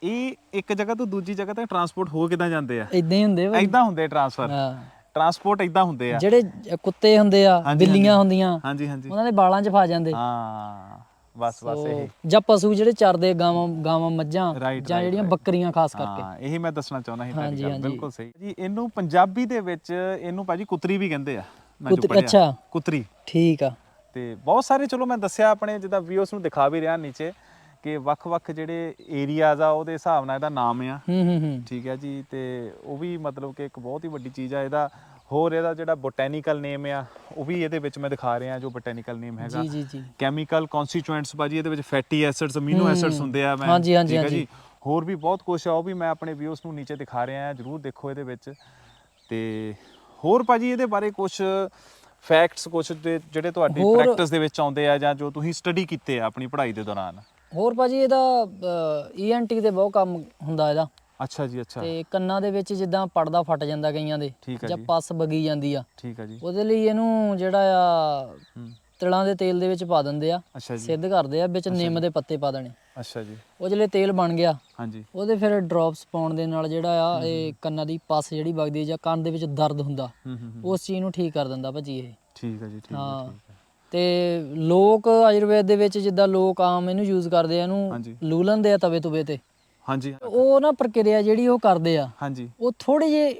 ਇਹ ਇੱਕ ਜਗ੍ਹਾ ਤੋਂ ਦੂਜੀ ਜਗ੍ਹਾ ਤੱਕ ਟਰਾਂਸਪੋਰਟ ਹੋ ਕਿਦਾਂ ਜਾਂਦੇ ਆ? ਇਦਾਂ ਹੀ ਹੁੰਦੇ ਭਾਜੀ ਐਦਾਂ ਹੁੰਦੇ ਟਰਾਂਸਫਰ ਹਾਂ। ਟਰਾਂਸਪੋਰਟ ਐਦਾਂ ਹੁੰਦੇ ਆ। ਜਿਹੜੇ ਜ- ਕੁੱਤੇ ਹੁੰਦੇ ਆ ਹਾਂਜੀ, ਬਿੱਲੀਆਂ ਹੁੰਦੀਆਂ ਹਾਂਜੀ ਹਾਂਜੀ। ਉਹਨਾਂ ਦੇ ਬਾਲਾਂ 'ਚ ਫਾ ਜਾਂਦੇ। ਹਾਂ ਬਸ ਬਸ ਸੋ, ਇਹ। ਜਾਂ ਪਸ਼ੂ ਜਿਹੜੇ ਚਰਦੇ ਗਾਵਾਂ ਗਾਵਾਂ ਮੱਝਾਂ Right, ਜਾਂ right, ਜਿਹੜੀਆਂ right. ਬੱਕਰੀਆਂ ਖਾਸ ਕਰਕੇ। ਹਾਂ ਇਹੀ ਮੈਂ ਦੱਸਣਾ ਚਾਹੁੰਦਾ ਸੀ ਤੁਹਾਡੀ ਹਾਂਜੀ, ਗੱਲ। ਹਾਂਜੀ। ਬਿਲਕੁਲ ਸਹੀ। ਜੀ ਇਹਨੂੰ ਪੰਜਾਬੀ ਦੇ ਵਿੱਚ ਇਹਨੂੰ ਭਾਜੀ ਕੁਤਰੀ ਵੀ ਕਹਿੰਦੇ ਆ। ਮੈਂ ਜੋ ਕੁਤਰੀ- ਪੜ੍ਹਿਆ। ਅੱਛਾ। ਕੁਤਰੀ। ਠੀਕ ਆ। ਤੇ ਬਹੁਤ ਸਾਰੇ ਚਲੋ ਮੈਂ ਦੱਸਿਆ ਆਪਣੇ ਜਿੱਦਾਂ ਵੀਓਸ ਨੂੰ ਦਿਖਾ ਵੀ ਰਿਹਾ ਨੀਚੇ ਕਿ ਵੱਖ-ਵੱਖ ਜਿਹੜੇ ਏਰੀਆਜ਼ ਆ ਉਹਦੇ ਹਿਸਾਬ ਨਾਲ ਇਹਦਾ ਨਾਮ ਆ। ਹੂੰ ਹੂੰ ਹੂੰ। ਠੀਕ ਹੈ ਜੀ ਤੇ ਉਹ ਵੀ ਮਤਲਬ ਕਿ ਇੱਕ ਬਹੁਤ ਹੀ ਵੱਡੀ ਚੀਜ਼ ਆ। ਇਹਦਾ ਹੋਰ ਇਹਦਾ ਜਿਹੜਾ ਬੋਟੈਨੀਕਲ ਨੇਮ ਆ ਉਹ ਵੀ ਇਹਦੇ ਵਿੱਚ ਮੈਂ ਦਿਖਾ ਰਿਹਾ ਜੋ ਬੋਟੈਨੀਕਲ ਨੇਮ ਹੈਗਾ। ਜੀ ਜੀ ਜੀ। ਕੈਮੀਕਲ ਕਨਸਟੀਟੂਐਂਟਸ ਬਾਜੀ ਇਹਦੇ ਵਿੱਚ ਫੈਟੀ ਐਸਿਡਸ ਅਮੀਨੋ ਹੂੰ। ਐਸਿਡਸ ਹੁੰਦੇ ਆ ਮੈਂ। ਹਾਂਜੀ, ਹਾਂਜੀ, ਹੈ ਹਾਂਜੀ। ਹੋਰ ਵੀ ਬਹੁਤ ਕੁਝ ਆ ਉਹ ਵੀ ਮੈਂ ਆਪਣੇ ਵਿਊਸ ਨੂੰ ਨੀਚੇ ਦਿਖਾ ਰਿਹਾ ਆ ਜਰੂਰ ਦੇਖੋ ਇਹਦੇ ਵਿੱਚ। ਤੇ ਹੋਰ ਭਾਜੀ ਇਹਦੇ ਬਾਰੇ ਕੁਝ ਫੈਕਟਸ ਕੁਝ ਜਿਹੜੇ ਤੁਹਾਡੀ ਹੋਰ- ਪ੍ਰੈਕਟਿਸ ਦੇ ਵਿੱਚ ਆਉਂਦੇ ਆ ਜਾਂ ਜੋ ਤੁਸੀਂ ਸਟੱਡੀ ਕੀਤੇ ਆ ਆਪਣੀ ਪੜ੍ਹਾਈ ਦੇ ਦੌਰਾਨ? ਹੋਰ ਭਾਜੀ ਇਹਦਾ ਈਐਨਟੀ ਤੇ ਬਹੁਤ ਕੰਮ ਹੁੰਦਾ ਇਹਦਾ। ਅੱਛਾ ਜੀ ਅੱਛਾ। ਤੇ ਕੰਨਾਂ ਦੇ ਵਿੱਚ ਜਿੱਦਾਂ ਪਰਦਾ ਫਟ ਜਾਂਦਾ ਕਈਆਂ ਦੇ ਠੀਕ ਹੈ ਜਾਂ ਜੀ। ਪੱਸ ਬਗੀ ਜਾਂਦੀ ਆ। ਠੀਕ ਹੈ ਜੀ। ਉਹਦੇ ਲਈ ਇਹਨੂੰ ਜਿਹੜਾ ਆ ਹੂੰ। ਤਿਲਾਂ ਦੇ ਤੇਲ ਦੇ ਵਿੱਚ ਪਾ ਦਿੰਦੇ ਆ ਅੱਛਾ ਜੀ। ਸਿੱਧ ਕਰਦੇ ਆ ਵਿੱਚ ਨਿੰਮ ਦੇ ਪੱਤੇ ਪਾ ਦੇਣੇ। ਅੱਛਾ ਜੀ। ਉਹ ਜਿਹੜੇ ਤੇਲ ਬਣ ਗਿਆ ਹਾਂਜੀ। ਉਹਦੇ ਫਿਰ ਡ੍ਰੌਪਸ ਪਾਉਣ ਦੇ ਨਾਲ ਜਿਹੜਾ ਆ ਇਹ ਕੰਨਾਂ ਦੀ ਪੱਸ ਜਿਹੜੀ ਵਗਦੀ ਜਾਂ ਕੰਨ ਦੇ ਵਿੱਚ ਦਰਦ ਹੁੰਦਾ। ਉਸ ਚੀਜ਼ ਨੂੰ ਠੀਕ ਕਰ ਦਿੰਦਾ ਭਾਜੀ ਇਹ। ਠੀਕ ਹੈ ਜੀ ਠੀਕ ਹੈ। ਤੇ ਲੋਕ ਆਯੁਰਵੇਦ ਦੇ ਵਿੱਚ ਜਿੱਦਾਂ ਲੋਕ ਆਮ ਇਹਨੂੰ ਯੂਜ਼ ਕਰਦੇ ਆ ਇਹਨੂੰ। ਲੂ ਲੈਂਦੇ ਆ ਤਵੇ ਤੁਵੇ ਤੇ। ਹਾਂਜੀ। ਉਹ ਨਾ ਪ੍ਰਕਿਰਿਆ ਜਿਹੜੀ ਉਹ ਕਰਦੇ ਆ ਹਾਂਜੀ। ਉਹ ਥੋੜੀ ਜਿਹੀ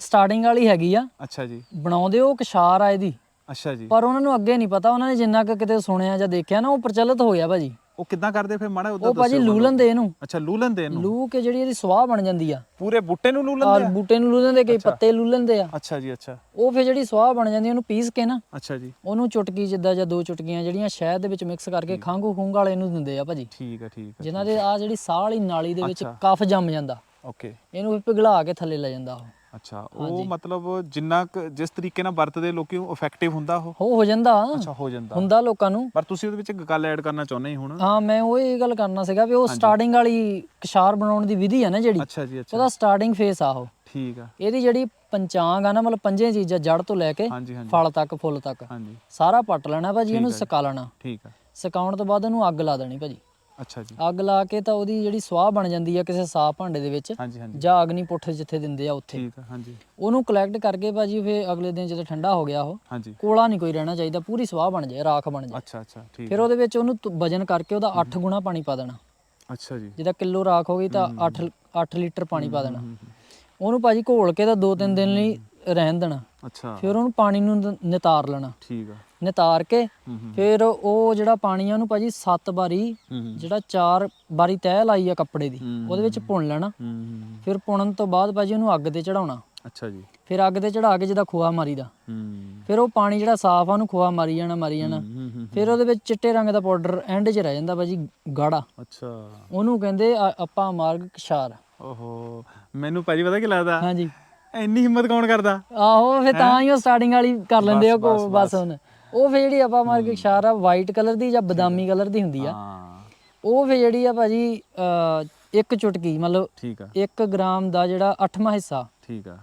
ਸਟਾਰਟਿੰਗ ਵਾਲੀ ਹੈਗੀ ਆ। ਅੱਛਾ ਜੀ। ਬਣਾਉਂਦੇ ਉਹ ਕਸ਼ਾਰ ਆ ਇਹਦੀ। ਅੱਛਾ ਜੀ। ਪਰ ਉਹਨਾਂ ਨੂੰ ਅੱਗੇ ਨਹੀਂ ਪਤਾ ਉਹਨਾਂ ਨੇ ਜਿੰਨਾ ਕੁ ਕਿਤੇ ਸੁਣਿਆ ਜਾਂ ਦੇਖਿਆ ਨਾ ਉਹ ਪ੍ਰਚਲਿਤ ਹੋ ਗਿਆ ਭਾਜੀ। ਉਹ ਕਿੱਦਾਂ ਕਰਦੇ ਫਿਰ ਮਾੜਾ ਉਦੋਂ ਉਹ ਭਾਜੀ ਲੂ ਲੈਂਦੇ ਇਹਨੂੰ। ਅੱਛਾ ਲੂ ਲੈਂਦੇ ਇਹਨੂੰ? ਲੂ ਕੇ ਜਿਹੜੀ ਇਹਦੀ ਸਵਾਹ ਬਣ ਜਾਂਦੀ ਆ। ਪੂਰੇ ਬੂਟੇ ਨੂੰ ਲੂ ਆ ਲੈਂਦੇ ਆ? ਬੂਟੇ ਨੂੰ ਲੂ ਲੈਂਦੇ ਕਈ ਪੱਤੇ ਲੂ ਲੈਂਦੇ ਆ। ਅੱਛਾ ਜੀ ਅੱਛਾ। ਉਹ ਫਿਰ ਜਿਹੜੀ ਸਵਾਹ ਬਣ ਜਾਂਦੀ ਆ, ਉਹਨੂੰ ਪੀਸ ਕੇ ਨਾ ਅੱਛਾ ਜੀ। ਉਹਨੂੰ ਚੁਟਕੀ ਜਿੱਦਾਂ ਜਾਂ ਦੋ ਚੁਟਕੀਆਂ ਜਿਹੜੀਆਂ ਸ਼ਹਿਦ ਦੇ ਵਿੱਚ ਮਿਕਸ ਕਰਕੇ ਖੰਘ ਖੁੰਘ ਵਾਲੇ ਨੂੰ ਦਿੰਦੇ ਆ ਭਾਜੀ। ਠੀਕ ਹੈ ਠੀਕ ਹੈ ਜਿਨ੍ਹਾਂ ਦੇ ਆ। ਜਿਹੜੀ ਸਾਹ ਵਾਲੀ ਨਾਲੀ ਦੇ ਵਿੱਚ। ਕਫ ਜੰਮ ਜਾਂਦਾ। ਓਕੇ। ਇਹਨੂੰ ਪਿਘਲਾ ਕੇ ਥੱਲੇ ਲੈ ਜਾਂਦਾ ਉਹ। ਅੱਛਾ ਉਹ ਮਤਲਬ ਜਿੰਨਾ ਕੁ- ਜਿਸ ਤਰੀਕੇ ਨਾਲ ਵਰਤਦੇ ਲੋਕੀ ਉਹ ਇਫੈਕਟਿਵ ਹੁੰਦਾ ਉਹ? ਹੋ ਹੋ ਜਾਂਦਾ। ਅੱਛਾ ਹੋ ਜਾਂਦਾ। ਹੁੰਦਾ ਲੋਕਾਂ ਨੂੰ। ਪਰ ਤੁਸੀਂ ਉਹਦੇ ਵਿੱਚ ਇੱਕ ਗੱਲ ਐਡ ਕਰਨਾ ਚਾਹੁੰਦੇ ਹੀ ਹੁਣ? ਹਾਂ ਮੈਂ ਉਹ ਇਹ ਗੱਲ ਕਰਨਾ ਸੀਗਾ ਵੀ ਉਹ ਸਟਾਰਟਿੰਗ ਵਾਲੀ ਕਸ਼ਾਰ ਬਣਾਉਣ ਦੀ ਵਿਧੀ ਆ ਨਾ ਜਿਹੜੀ ਅੱਛਾ ਜੀ ਅੱਛਾ। ਉਹਦਾ ਸਟਾਰਟਿੰਗ ਫੇਸ ਆ ਉਹ। ਠੀਕ ਆ। ਇਹਦੀ ਜਿਹੜੀ ਪੰਚਾਂਗ ਆ ਨਾ ਮਤਲਬ ਪੰਜੇ ਚੀਜ਼ਾਂ ਜੜ ਤੋਂ ਲੈ ਕੇ ਹਾਂਜੀ ਹਾਂਜੀ। ਫਲ ਤੱਕ ਫੁੱਲ ਤੱਕ ਹਾਂਜੀ। ਸਾਰਾ ਪੱਟ ਲੈਣਾ ਭਾਜੀ ਇਹਨੂੰ ਸੁਕਾ ਲੈਣਾ। ਠੀਕ ਆ। ਸੁਕਾਉਣ ਤੋਂ ਬਾਅਦ ਉਹਨੂੰ ਅੱਗ ਲਾ ਦੇਣੀ ਭਾਜੀ। ਅੱਛਾ ਜੀ। ਅੱਗ ਲਾ ਕੇ ਤਾਂ ਉਹਦੀ ਜਿਹੜੀ ਸਵਾਹ ਬਣ ਜਾਂਦੀ ਆ ਕਿਸੇ ਸਾਫ਼ ਭਾਂਡੇ ਦੇ ਵਿੱਚ ਹਾਂਜੀ ਹਾਂਜੀ। ਜਾਂ ਅਗਨੀ ਪੁੱਠ ਜਿੱਥੇ ਦਿੰਦੇ ਆ ਉੱਥੇ। ਠੀਕ ਆ ਹਾਂਜੀ। ਉਹਨੂੰ ਕਲੈਕਟ ਕਰਕੇ ਭਾਜੀ ਫੇ ਅਗਲੇ ਦਿਨ ਜਦੋਂ ਠੰਡਾ ਹੋ ਗਿਆ ਉਹ ਹਾਂਜੀ। ਕੋਲਾ ਨਹੀਂ ਕੋਈ ਰਹਿਣਾ ਚਾਹੀਦਾ ਪੂਰੀ ਸਵਾਹ ਬਣ ਜਾਏ ਰਾਖ ਬਣ ਜਾਏ। ਅੱਛਾ ਅੱਛਾ ਠੀਕ ਫਿਰ ਉਹਦੇ ਵਿੱਚ ਉਹਨੂੰ ਤ- ਵਜਨ ਕਰਕੇ ਉਹਦਾ 8 ਗੁਣਾ ਪਾਣੀ ਪਾ ਦੇਣਾ। ਅੱਛਾ ਜੀ। ਜਿੱਦਾਂ ਕਿਲੋ ਰਾਖ ਹੋ ਗਈ ਤਾਂ 8 8 ਲੀਟਰ ਪਾਣੀ ਪਾ ਦੇਣਾ। ਉਹਨੂੰ ਭਾਜੀ ਘੋਲ ਕੇ ਤਾਂ 2-3 ਦਿਨ ਲਈ ਰਹਿਣ ਦੇਣਾ। ਅੱਛਾ। ਫਿਰ ਉਹਨੂੰ ਪਾਣੀ ਨੂੰ ਨ- ਨਿਤਾਰ ਲੈਣਾ। ਠੀਕ ਆ। ਨਿਤਾਰ ਕੇ ਫਿਰ ਉਹ ਜਿਹੜਾ ਪਾਣੀ ਆ ਉਹਨੂੰ ਭਾਜੀ 7 ਵਾਰੀ ਜਿਹੜਾ 4 ਵਾਰੀ ਤਹਿ ਲਾਈ ਆ ਕੱਪੜੇ ਦੀ। ਉਹਦੇ ਵਿੱਚ ਭੁੰਨ ਲੈਣਾ। ਫਿਰ ਭੁੰਨਣ ਤੋਂ ਬਾਅਦ ਭਾਜੀ ਉਹਨੂੰ ਅੱਗ ਤੇ ਚੜਾਉਣਾ। ਅੱਛਾ ਜੀ। ਫਿਰ ਅੱਗ ਤੇ ਚੜਾ ਕੇ ਜਿਹਦਾ ਖੋਆ ਮਾਰੀਦਾ। ਫਿਰ ਉਹ ਪਾਣੀ ਜਿਹੜਾ ਸਾਫ਼ ਆ ਉਹਨੂੰ ਖੋਆ ਮਾਰੀ ਜਾਣਾ ਮਾਰੀ ਜਾਣਾ। ਫਿਰ ਉਹਦੇ ਵਿੱਚ ਚਿੱਟੇ ਰੰਗ ਦਾ ਪਾਊਡਰ ਐਂਡ 'ਚ ਰਹਿ ਜਾਂਦਾ ਭਾਜੀ ਗਾੜਾ। ਅੱਛਾ। ਉਹਨੂੰ ਕਹਿੰਦੇ ਆਪਾਂ ਮਾਰਗ ਕਸ਼ਾਰ। ਓਹੋ ਮੈਨੂੰ ਭਾਜੀ ਪਤਾ ਕੀ ਲੱਗਦਾ? ਹਾਂਜੀ। ਇੰਨੀ ਹਿੰਮਤ ਕੌਣ ਕਰਦਾ? ਆਹੋ ਫਿਰ ਤਾਂ ਹੀ? ਉਹ ਸਟਾਰਟਿੰਗ ਵਾਲੀ ਕਰ ਲੈਂਦੇ ਆ ਕੋ ਬਸ, ਬਸ। ਹੁਣ। ਉਹ ਫਿਰ ਜਿਹੜੀ ਆਪਾਂ ਮਾਰਗ ਕਸ਼ਾਰ ਆ ਵਾਈਟ ਕਲਰ ਦੀ ਜਾਂ ਬਦਾਮੀ ਕਲਰ ਦੀ ਹੁੰਦੀ ਆ। ਹਾਂ। ਉਹ ਫਿਰ ਜਿਹੜੀ ਆ ਭਾਜੀ ਇੱਕ ਚੁਟਕੀ ਮਤਲਬ ਠੀਕ ਆ। 1 ਗ੍ਰਾਮ ਦਾ ਜਿਹੜਾ 8ਵਾਂ ਹਿੱਸਾ। ਠੀਕ ਆ।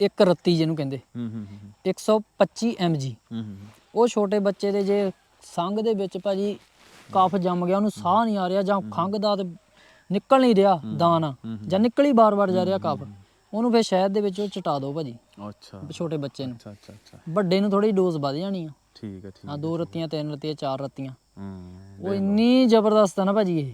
ਇੱਕ ਰੱਤੀ ਜਿਹਨੂੰ ਕਹਿੰਦੇ। ਹੂੰ ਹੂੰ ਹੂੰ 125 mg ਹੂੰ ਹੂੰ ਉਹ ਛੋਟੇ ਬੱਚੇ ਦੇ ਜੇ ਸੰਗ ਦੇ ਵਿੱਚ ਭਾਜੀ ਕਫ ਜੰਮ ਗਿਆ ਉਹਨੂੰ ਸਾਹ ਨਹੀਂ ਆ ਰਿਹਾ ਜਾਂ ਖੰਘ ਦਾ ਤੇ ਨਿਕਲ ਨਹੀਂ ਰਿਹਾ ਦਾਣਾ ਜਾਂ ਨਿਕਲ ਹੀ ਬਾਰ-ਬਾਰ ਜਾ ਰਿਹਾ ਕਫ। ਉਹਨੂੰ ਫਿਰ ਸ਼ਹਿਦ ਦੇ ਵਿੱਚ ਉਹ ਚਟਾ ਦਿਓ ਭਾਜੀ। ਅੱਛਾ। ਛੋਟੇ ਬੱਚੇ ਨੂੰ। ਅੱਛਾ ਅੱਛਾ ਅੱਛਾ। ਵੱਡੇ ਨੂੰ ਥੋੜੀ ਡੋਜ਼ ਵੱਧ ਜਾਣੀ ਆ। ਠੀਕ ਆ ਠੀਕ ਆ ਦੋ ਰੱਤੀਆਂ ਤਿੰਨ ਰੱਤੀਆਂ ਚਾਰ ਰੱਤੀਆਂ। ਹੂੰ ਉਹ ਇੰਨੀ ਜ਼ਬਰਦਸਤ ਆ ਨਾ ਭਾਜੀ ਇਹ।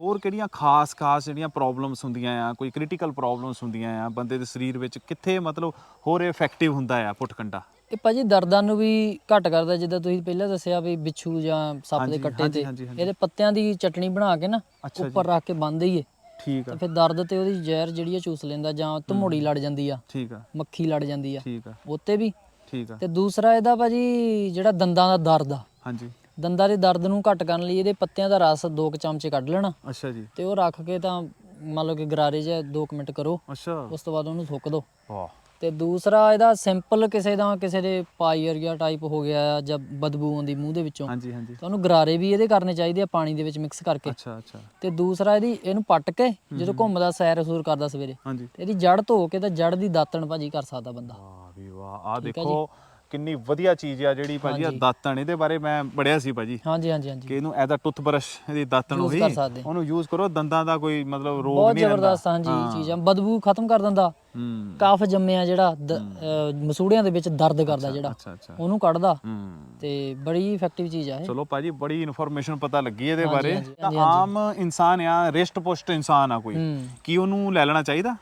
ਹੋਰ ਕਿਹੜੀਆਂ ਖਾਸ ਖਾਸ ਜਿਹੜੀਆਂ ਪ੍ਰੋਬਲਮਸ ਹੁੰਦੀਆਂ ਆ ਕੋਈ ਕ੍ਰਿਟੀਕਲ ਪ੍ਰੋਬਲਮਸ ਹੁੰਦੀਆਂ ਆ ਬੰਦੇ ਦੇ ਸਰੀਰ ਵਿੱਚ ਕਿੱਥੇ ਮਤਲਬ ਹੋਰ ਇਫੈਕਟਿਵ ਹੁੰਦਾ ਆ ਪੁੱਟਕੰਡਾ ਇਹ ਭਾਜੀ ਦਰਦਾਂ ਨੂੰ ਵੀ ਘੱਟ ਕਰਦਾ ਜਿੱਦਾਂ ਤੁਸੀਂ ਪਹਿਲਾਂ ਦੱਸਿਆ ਵੀ ਬਿੱਛੂ ਜਾਂ ਸੱਪ ਦੇ ਕੱਟੇ ਤੇ। ਇਹਦੇ ਪੱਤਿਆਂ ਦੀ ਚਟਣੀ ਬਣਾ ਕੇ ਨਾ ਉੱਪਰ ਰੱਖ ਕੇ ਬੰਨ ਦਈਏ ਠੀਕ ਆ। ਫਿਰ ਦਰਦ ਤੇ ਉਹਦੀ ਜ਼ਹਿਰ ਜਿਹੜੀ ਆ ਚੂਸ ਲੈਂਦਾ ਜਾਂ ਧਮੋੜੀ ਲੜ ਜਾਂਦੀ ਆ ਠੀਕ ਆ। ਮੱਖੀ ਲੜ ਜਾਂਦੀ ਆ। ਠੀਕ ਆ। ਉੱਤੇ ਵੀ ਠੀਕ ਆ। ਤੇ ਦੂਸਰਾ ਇਹਦਾ ਭਾਜੀ ਜਿਹੜਾ ਦੰਦਾਂ ਦਾ ਦਰਦ ਆ। ਹਾਂਜੀ। ਦੰਦਾਂ ਦੇ ਦਰਦ ਨੂੰ ਘੱਟ ਕਰਨ ਲਈ ਇਹਦੇ ਪੱਤਿਆਂ ਦਾ ਰਸ ਦੋ ਕੁ ਚਮਚੇ ਕੱਢ ਲੈਣਾ। ਅੱਛਾ ਜੀ। ਤੇ ਉਹ ਰੱਖ ਕੇ ਤਾਂ ਮੰਨ ਲਓ ਕਿ ਗਰਾਰੇ 'ਚ 2 ਮਿੰਟ ਕਰੋ। ਅੱਛਾ। ਉਸ ਤੋਂ ਬਾਅਦ ਉਹਨੂੰ ਥੁੱਕ ਦਿਓ ਵਾਹ। ਤੇ ਦੂਸਰਾ ਇਹਦਾ ਸਿੰਪਲ ਕਿਸੇ ਦਾ ਕਿਸੇ ਦੇ ਪਾਈਅਰੀਆ ਟਾਈਪ ਹੋ ਗਿਆ ਜਾਂ ਬਦਬੂ ਆਉਂਦੀ ਮੂੰਹ ਦੇ ਵਿੱਚੋਂ। ਹਾਂਜੀ ਹਾਂਜੀ। ਤਾਂ ਉਹਨੂੰ ਗਰਾਰੇ ਵੀ ਇਹਦੇ ਕਰਨੇ ਚਾਹੀਦੇ ਆ ਪਾਣੀ ਦੇ ਵਿੱਚ ਮਿਕਸ ਕਰਕੇ। ਅੱਛਾ ਅੱਛਾ। ਤੇ ਦੂਸਰਾ ਇਹਦੀ ਇਹਨੂੰ ਪੱਟ ਕੇ ਜਦੋਂ ਘੁੰਮਦਾ ਸੈਰ ਸੂਰ ਕਰਦਾ ਸਵੇਰੇ। ਹਾਂਜੀ। ਤੇ ਇਹਦੀ ਜੜ ਧੋ ਕੇ ਤਾਂ ਜੜ ਦੀ ਦਾਤਣ ਭਾਜੀ ਕਰ ਸਕਦਾ ਬੰਦਾ। ਵੀ ਵਾਹ ਆ ਦੇਖੋ ਕਿੰਨੀ ਵਧੀਆ ਚੀਜ਼ ਆ ਜਿਹੜੀ ਭਾਜੀ ਆ ਦਾਤਣ ਇਹਦੇ ਬਾਰੇ ਮੈਂ ਪੜਿਆ ਸੀ ਭਾਜੀ। ਹਾਂਜੀ ਹਾਂਜੀ ਹਾਂਜੀ। ਕਿ ਇਹਨੂੰ ਐਜ਼ ਅ ਟੁੱਥਬ੍ਰਸ਼ ਇਹਦੀ ਦਾਤਣ Use ਹੋਈ ਕਰ ਸਕਦੇ। ਉਹਨੂੰ ਯੂਜ਼ ਕਰੋ ਦੰਦਾਂ ਦਾ ਕੋਈ ਮਤਲਬ ਰੋਗ ਬਹੁਤ ਨਹੀਂ ਰਹਿੰਦਾ। ਜ਼ਬਰਦਸਤ ਹਾਂਜੀ ਚੀਜ਼ ਆ। ਬਦਬੂ ਖਤਮ ਕਰ ਦਿੰਦਾ। ਹੂੰ। ਕਾਫ ਜੰਮਿਆ ਜਿਹੜਾ ਦ- ਅਹ ਮਸੂੜਿਆਂ ਦੇ ਵਿੱਚ ਦਰਦ ਕਰਦਾ ਜਿਹੜਾ। ਅੱਛਾ ਅੱਛਾ। ਉਹਨੂੰ ਕੱਢਦਾ। ਹੂੰ। ਤੇ ਬੜੀ ਇਫੈਕਟਿਵ ਚੀਜ਼ ਆ ਇਹ। ਚਲੋ ਭਾਜੀ ਬੜੀ ਇਨਫੋਰਮੇਸ਼ਨ ਪਤਾ ਲੱਗੀ ਇਹਦੇ ਬਾਰੇ। ਹਾਂਜੀ, ਤਾਂ ਆਮ ਇਨਸਾਨ ਆ ਰਿਸ਼ਟ ਪੁਸ਼ਟ ਇਨਸਾਨ ਆ ਕੋਈ। ਹੂੰ। ਕੀ ਉਹਨੂੰ ਲੈ ਲੈਣਾ ਚਾਹੀਦਾ?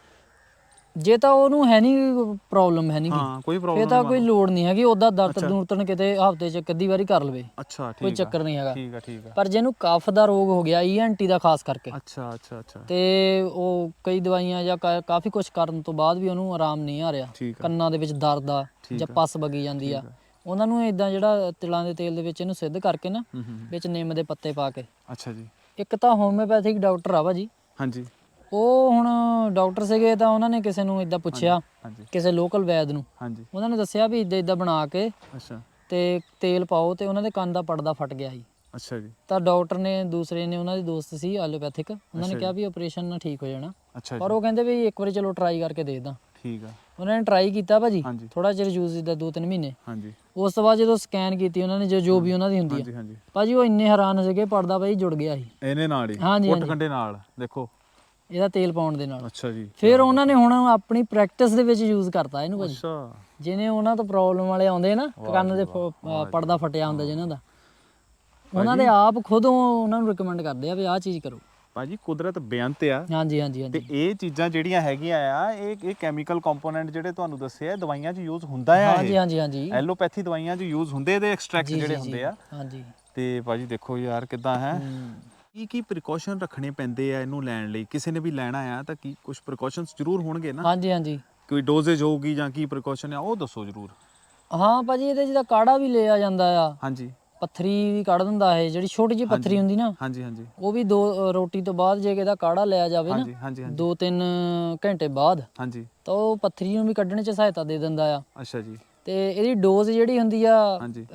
ਜੇ ਤਾਂ ਉਹਨੂੰ ਹੈ ਨਹੀਂ ਪ੍ਰੋਬਲਮ ਹੈ ਨਹੀਂ ਹਾਂ ਕੋਈ। ਪ੍ਰੋਬਲਮ ਤਾਂ ਕੋਈ ਲੋੜ ਨਹੀਂ ਹੈਗੀ ਉਹਦਾ ਦਰਦ ਦੂਰਤਨ ਕਿਤੇ ਹਫ਼ਤੇ 'ਚ ਅੱਧੀ ਵਾਰੀ ਕਰ ਲਵੇ। ਅੱਛਾ ਠੀਕ ਕੋਈ ਚੱਕਰ ਨਹੀਂ ਹੈਗਾ। ਠੀਕ ਆ ਠੀਕ ਆ। ਪਰ ਜਿਹਨੂੰ ਕਫ ਦਾ ਰੋਗ ਹੋ ਗਿਆ ਈਐਨਟੀ ਦਾ ਖਾਸ ਕਰਕੇ ਅੱਛਾ ਅੱਛਾ ਅੱਛਾ। ਤੇ ਉਹ ਕਈ ਦਵਾਈਆਂ ਜਾਂ ਕਾਫੀ ਕੁਝ ਕਰਨ ਤੋਂ ਬਾਅਦ ਵੀ ਉਹਨੂੰ ਆਰਾਮ ਨਹੀਂ ਆ ਰਿਹਾ। ਕੰਨਾਂ ਦੇ ਵਿੱਚ ਦਰਦ ਆ ਜਾਂ। ਪਸ ਵਗੀ ਜਾਂਦੀ ਆ। ਉਹਨਾਂ ਨੂੰ ਇਦਾਂ ਜਿਹੜਾ ਤਿਲਾਂ ਦੇ ਤੇਲ ਦੇ ਵਿੱਚ ਇਹਨੂੰ ਸਿੱਧ ਕਰਕੇ ਨਾ ਵਿੱਚ ਨਿੰਮ ਦੇ ਪੱਤੇ ਪਾ ਕੇ। ਅੱਛਾ ਜੀ। ਇੱਕ ਤਾਂ ਹੋਮਿਓਪੈਥਿਕ ਡਾਕਟਰ ਆ ਭਾਜੀ। ਹਾਂਜੀ। ਉਹ ਹੁਣ ਡਾਕਟਰ ਸੀਗੇ ਤਾਂ ਉਹਨਾਂ ਨੇ ਕਿਸੇ ਨੂੰ ਇਦਾਂ ਪੁੱਛਿਆ ਹਾਂਜੀ ਕਿਸੇ ਲੋਕਲ ਵੈਦ ਨੂੰ। ਹਾਂਜੀ। ਉਹਨਾਂ ਨੇ ਦੱਸਿਆ ਵੀ ਇਦਾਂ ਇਦਾਂ ਬਣਾ ਕੇ ਅੱਛਾ। ਤੇ ਤੇਲ ਪਾਓ ਤੇ ਉਹਨਾਂ ਦੇ ਕੰਨ ਦਾ ਪਰਦਾ ਫਟ ਗਿਆ ਸੀ। ਅੱਛਾ ਜੀ। ਤਾਂ ਡਾਕਟਰ ਨੇ ਦੂਸਰੇ ਨੇ ਉਹਨਾਂ ਦੀ ਦੋਸਤ ਸੀ ਐਲੋਪੈਥਿਕ ਉਹਨਾਂ ਨੇ ਕਿਹਾ ਵੀ ਆਪਰੇਸ਼ਨ ਨਾਲ ਠੀਕ ਹੋ ਜਾਣਾ। ਅੱਛਾ ਪਰ ਉਹ ਕਹਿੰਦੇ ਵੀ ਇੱਕ ਵਾਰੀ ਚਲੋ ਟਰਾਈ ਕਰਕੇ ਦੇਖਦਾ ਠੀਕ ਆ। ਉਹਨਾਂ ਨੇ ਟਰਾਈ ਕੀਤਾ ਭਾਜੀ ਥੋੜਾ ਚਿਰ ਯੂਜ਼ ਕੀਤਾ ਦੋ ਤਿੰਨ ਮਹੀਨੇ। ਹਾਂਜੀ। ਉਸ ਤੋਂ ਬਾਅਦ ਜਦੋਂ ਸਕੈਨ ਕੀਤੀ ਉਹਨਾਂ ਨੇ ਜੋ ਜੋ ਵੀ ਉਹਨਾਂ ਦੀ ਹੁੰਦੀ ਆ। ਭਾਜੀ ਉਹ ਇੰਨੇ ਹੈਰਾਨ ਸੀਗੇ ਪਰਦਾ ਭਾਈ ਜੁੜ ਗਿਆ ਸੀ। ਇਹਨੇ ਨਾਲ ਹੀ। ਹਾਂਜੀ। ਕੰਡੇ ਨਾਲ ਦੇਖੋ। ਇਹਦਾ ਤੇਲ ਪਾਉਣ ਦੇ ਨਾਲ। ਅੱਛਾ ਜੀ। ਫਿਰ ਉਹਨਾਂ ਨੇ ਹੁਣ ਆਪਣੀ ਪ੍ਰੈਕਟਿਸ ਦੇ ਵਿੱਚ ਯੂਜ਼ ਕਰਤਾ ਇਹਨੂੰ ਭਾਜੀ। ਅੱਛਾ। ਜਿਹਨੇ ਉਹਨਾਂ ਤੋਂ ਪ੍ਰੋਬਲਮ ਵਾਲੇ ਆਉਂਦੇ ਨਾ ਕੰਨ ਦੇ ਪਰਦਾ ਫਟਿਆ ਹੁੰਦਾ ਜਿਹਨਾਂ ਦਾ। ਉਹਨਾਂ ਦੇ ਆਪ ਖੁਦ ਉਹ ਉਹਨਾਂ ਨੂੰ ਰეკਮੈਂਡ ਕਰਦੇ ਆ ਵੀ ਆਹ ਚੀਜ਼ ਕਰੋ। ਭਾਜੀ ਕੁਦਰਤ ਬੇਅੰਤ ਆ। ਹਾਂਜੀ ਹਾਂਜੀ ਤੇ ਹਾਂਜੀ ਇਹ ਚੀਜ਼ਾਂ ਜਿਹੜੀਆਂ ਹੈਗੀਆਂ ਆ ਇਹ ਇਹ ਕੈਮੀਕਲ ਕੰਪੋਨੈਂਟ ਜਿਹੜੇ ਤੁਹਾਨੂੰ ਦੱਸਿਆ ਦਵਾਈਆਂ 'ਚ ਯੂਜ਼ ਹੁੰਦਾ ਆ ਹਾਂਜੀ ਹਾਂਜੀ ਹਾਂਜੀ। ਐਲੋਪੈਥੀ ਦਵਾਈਆਂ 'ਚ ਯੂਜ਼ ਹੁੰਦੇ ਇਹਦੇ ਐਕਸਟ੍ਰੈਕਟ ਜਿਹੜੇ। ਹੁੰਦੇ ਆ। ਹਾਂਜੀ। ਤੇ ਭਾਜੀ ਦੇਖੋ ਯਾਰ ਕਿਦਾਂ ਹੂੰ। ਕੀ ਕੀ ਪ੍ਰੀਕਾਸ਼ਨ ਰੱਖਣੇ ਪੈਂਦੇ ਆ ਇਹਨੂੰ ਲੈਣ ਲਈ? ਕਿਸੇ ਨੇ ਵੀ ਲੈਣਾ ਆ ਤਾਂ ਕੀ ਕੁਝ ਪ੍ਰੀਕਾਸ਼ਨਸ ਜ਼ਰੂਰ ਹੋਣਗੇ ਨਾ? ਹਾਂਜੀ ਹਾਂਜੀ। ਕੋਈ ਡੋਜ਼ੇਜ ਹੋਊਗੀ ਜਾਂ ਕੀ ਪ੍ਰੀਕਾਸ਼ਨ ਆ ਉਹ ਦੱਸੋ ਜ਼ਰੂਰ। ਹਾਂ ਭਾਜੀ ਇਹਦੇ ਜਿਹਦਾ ਕਾੜਾ ਵੀ ਲਿਆ ਜਾਂਦਾ ਆ। ਹਾਂਜੀ। ਪੱਥਰੀ ਵੀ ਕੱਢ ਦਿੰਦਾ ਇਹ ਜਿਹੜੀ ਛੋਟੀ ਜਿਹੀ ਪੱਥਰੀ ਹੁੰਦੀ ਨਾ। ਹਾਂਜੀ ਹਾਂਜੀ। ਉਹ ਵੀ ਦੋ ਰੋਟੀ ਤੋਂ ਬਾਅਦ ਜੇ ਇਹਦਾ ਕਾੜਾ ਲਿਆ ਜਾਵੇ ਨਾ ਹਾਂਜੀ ਹਾਂਜੀ ਹਾਂਜੀ। ਦੋ ਤਿੰਨ ਘੰਟੇ ਬਾਅਦ ਹਾਂਜੀ। ਤਾਂ ਉਹ ਪੱਥਰੀ ਨੂੰ ਵੀ ਕੱਢਣ 'ਚ ਸਹਾਇਤਾ ਦੇ ਦਿੰਦਾ ਆ। ਅੱਛਾ ਜੀ। ਤੇ ਇਹਦੀ ਡੋਜ਼ ਜਿਹੜੀ ਹੁੰਦੀ ਆ ਹਾਂਜੀ।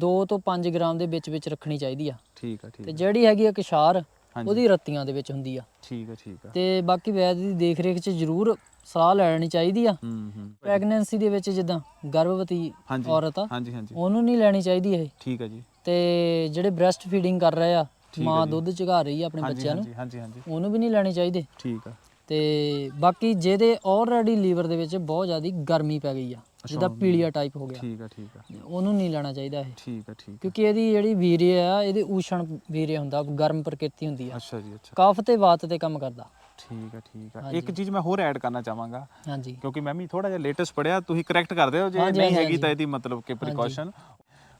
2 ਤੋਂ 5 ਗ੍ਰਾਮ ਦੇ ਵਿੱਚ ਵਿੱਚ ਰੱਖਣੀ ਚਾਹੀਦੀ ਆ। ਠੀਕ ਆ ਠੀਕ ਤੇ ਜਿਹੜੀ ਹੈਗੀ ਆ ਕਿਸ਼ਾਰ ਹਾਂਜੀ। ਉਹਦੀ ਰੱਤੀਆਂ ਦੇ ਵਿੱਚ ਹੁੰਦੀ ਆ। ਠੀਕ ਆ ਠੀਕ ਆ। ਤੇ ਬਾਕੀ ਵੈਦ ਦੀ ਦੇਖ ਰੇਖ 'ਚ ਜ਼ਰੂਰ ਸਲਾਹ ਲੈਣੀ ਚਾਹੀਦੀ ਆ। ਹੂੰ ਹੂੰ। ਪ੍ਰੈਗਨੈਂਸੀ ਦੇ ਵਿੱਚ ਜਿੱਦਾਂ ਗਰਭਵਤੀ ਹਾਂਜੀ। ਔਰਤ ਆ ਹਾਂਜੀ ਹਾਂਜੀ। ਉਹਨੂੰ ਨਹੀਂ ਲੈਣੀ ਚਾਹੀਦੀ ਇਹ। ਠੀਕ ਆ ਜੀ। ਤੇ ਜਿਹੜੇ ਬ੍ਰੈਸਟ ਫੀਡਿੰਗ ਕਰ ਰਹੇ ਆ ਠੀਕ ਆ ਮਾਂ ਜੀ। ਦੁੱਧ ਚਗਾ ਰਹੀ ਆ ਆਪਣੇ ਹਾਂਜੀ ਬੱਚਿਆਂ ਨੂੰ ਹਾਂਜੀ ਹਾਂਜੀ ਹਾਂਜੀ। ਉਹਨੂੰ ਵੀ ਨਹੀਂ ਲੈਣੀ ਚਾਹੀਦੀ। ਠੀਕ ਆ। ਤੇ ਬਾਕੀ ਜਿਹਦੇ ਆਲਰੇਡੀ ਲੀਵਰ ਦੇ ਵਿੱਚ ਬਹੁਤ ਜ਼ਿਆਦਾ ਗਰਮੀ ਪੈ ਗਈ ਆ। ਜਿਹਦਾ ਪੀਲੀਆ ਟਾਈਪ ਹੋ ਗਿਆ। ਠੀਕ ਆ ਠੀਕ ਆ। ਉਹਨੂੰ ਨਹੀਂ ਲੈਣਾ ਚਾਹੀਦਾ ਇਹ। ਠੀਕ ਆ ਠੀਕ ਕਿਉਂਕਿ ਇਹਦੀ ਜਿਹੜੀ ਵੀਰਿਆ ਆ ਇਹਦੀ ਊਸ਼ਣ ਵੀਰਿਆ ਹੁੰਦਾ ਗਰਮ ਪ੍ਰਕਿਰਤੀ ਹੁੰਦੀ ਆ। ਅੱਛਾ ਜੀ ਅੱਛਾ। ਕਫ ਤੇ ਵਾਤ ਤੇ ਕੰਮ ਕਰਦਾ। ਠੀਕ ਆ ਠੀਕ ਆ। ਇੱਕ ਚੀਜ਼ ਮੈਂ ਹੋਰ ਐਡ ਕਰਨਾ ਚਾਹਾਂਗਾ। ਹਾਂਜੀ। ਕਿਉਂਕਿ ਮੈਂ ਵੀ ਥੋੜਾ ਜਿਹਾ ਲੇਟੈਸਟ ਪੜਿਆ ਤੁਸੀਂ ਕਰੈਕਟ ਕਰ ਦਿਓ ਜੇ ਨਹੀਂ ਹੈਗੀ ਤਾਂ ਇਹਦੀ ਮਤਲਬ ਕਿ ਪ੍ਰੀਕਾਸ਼ਨ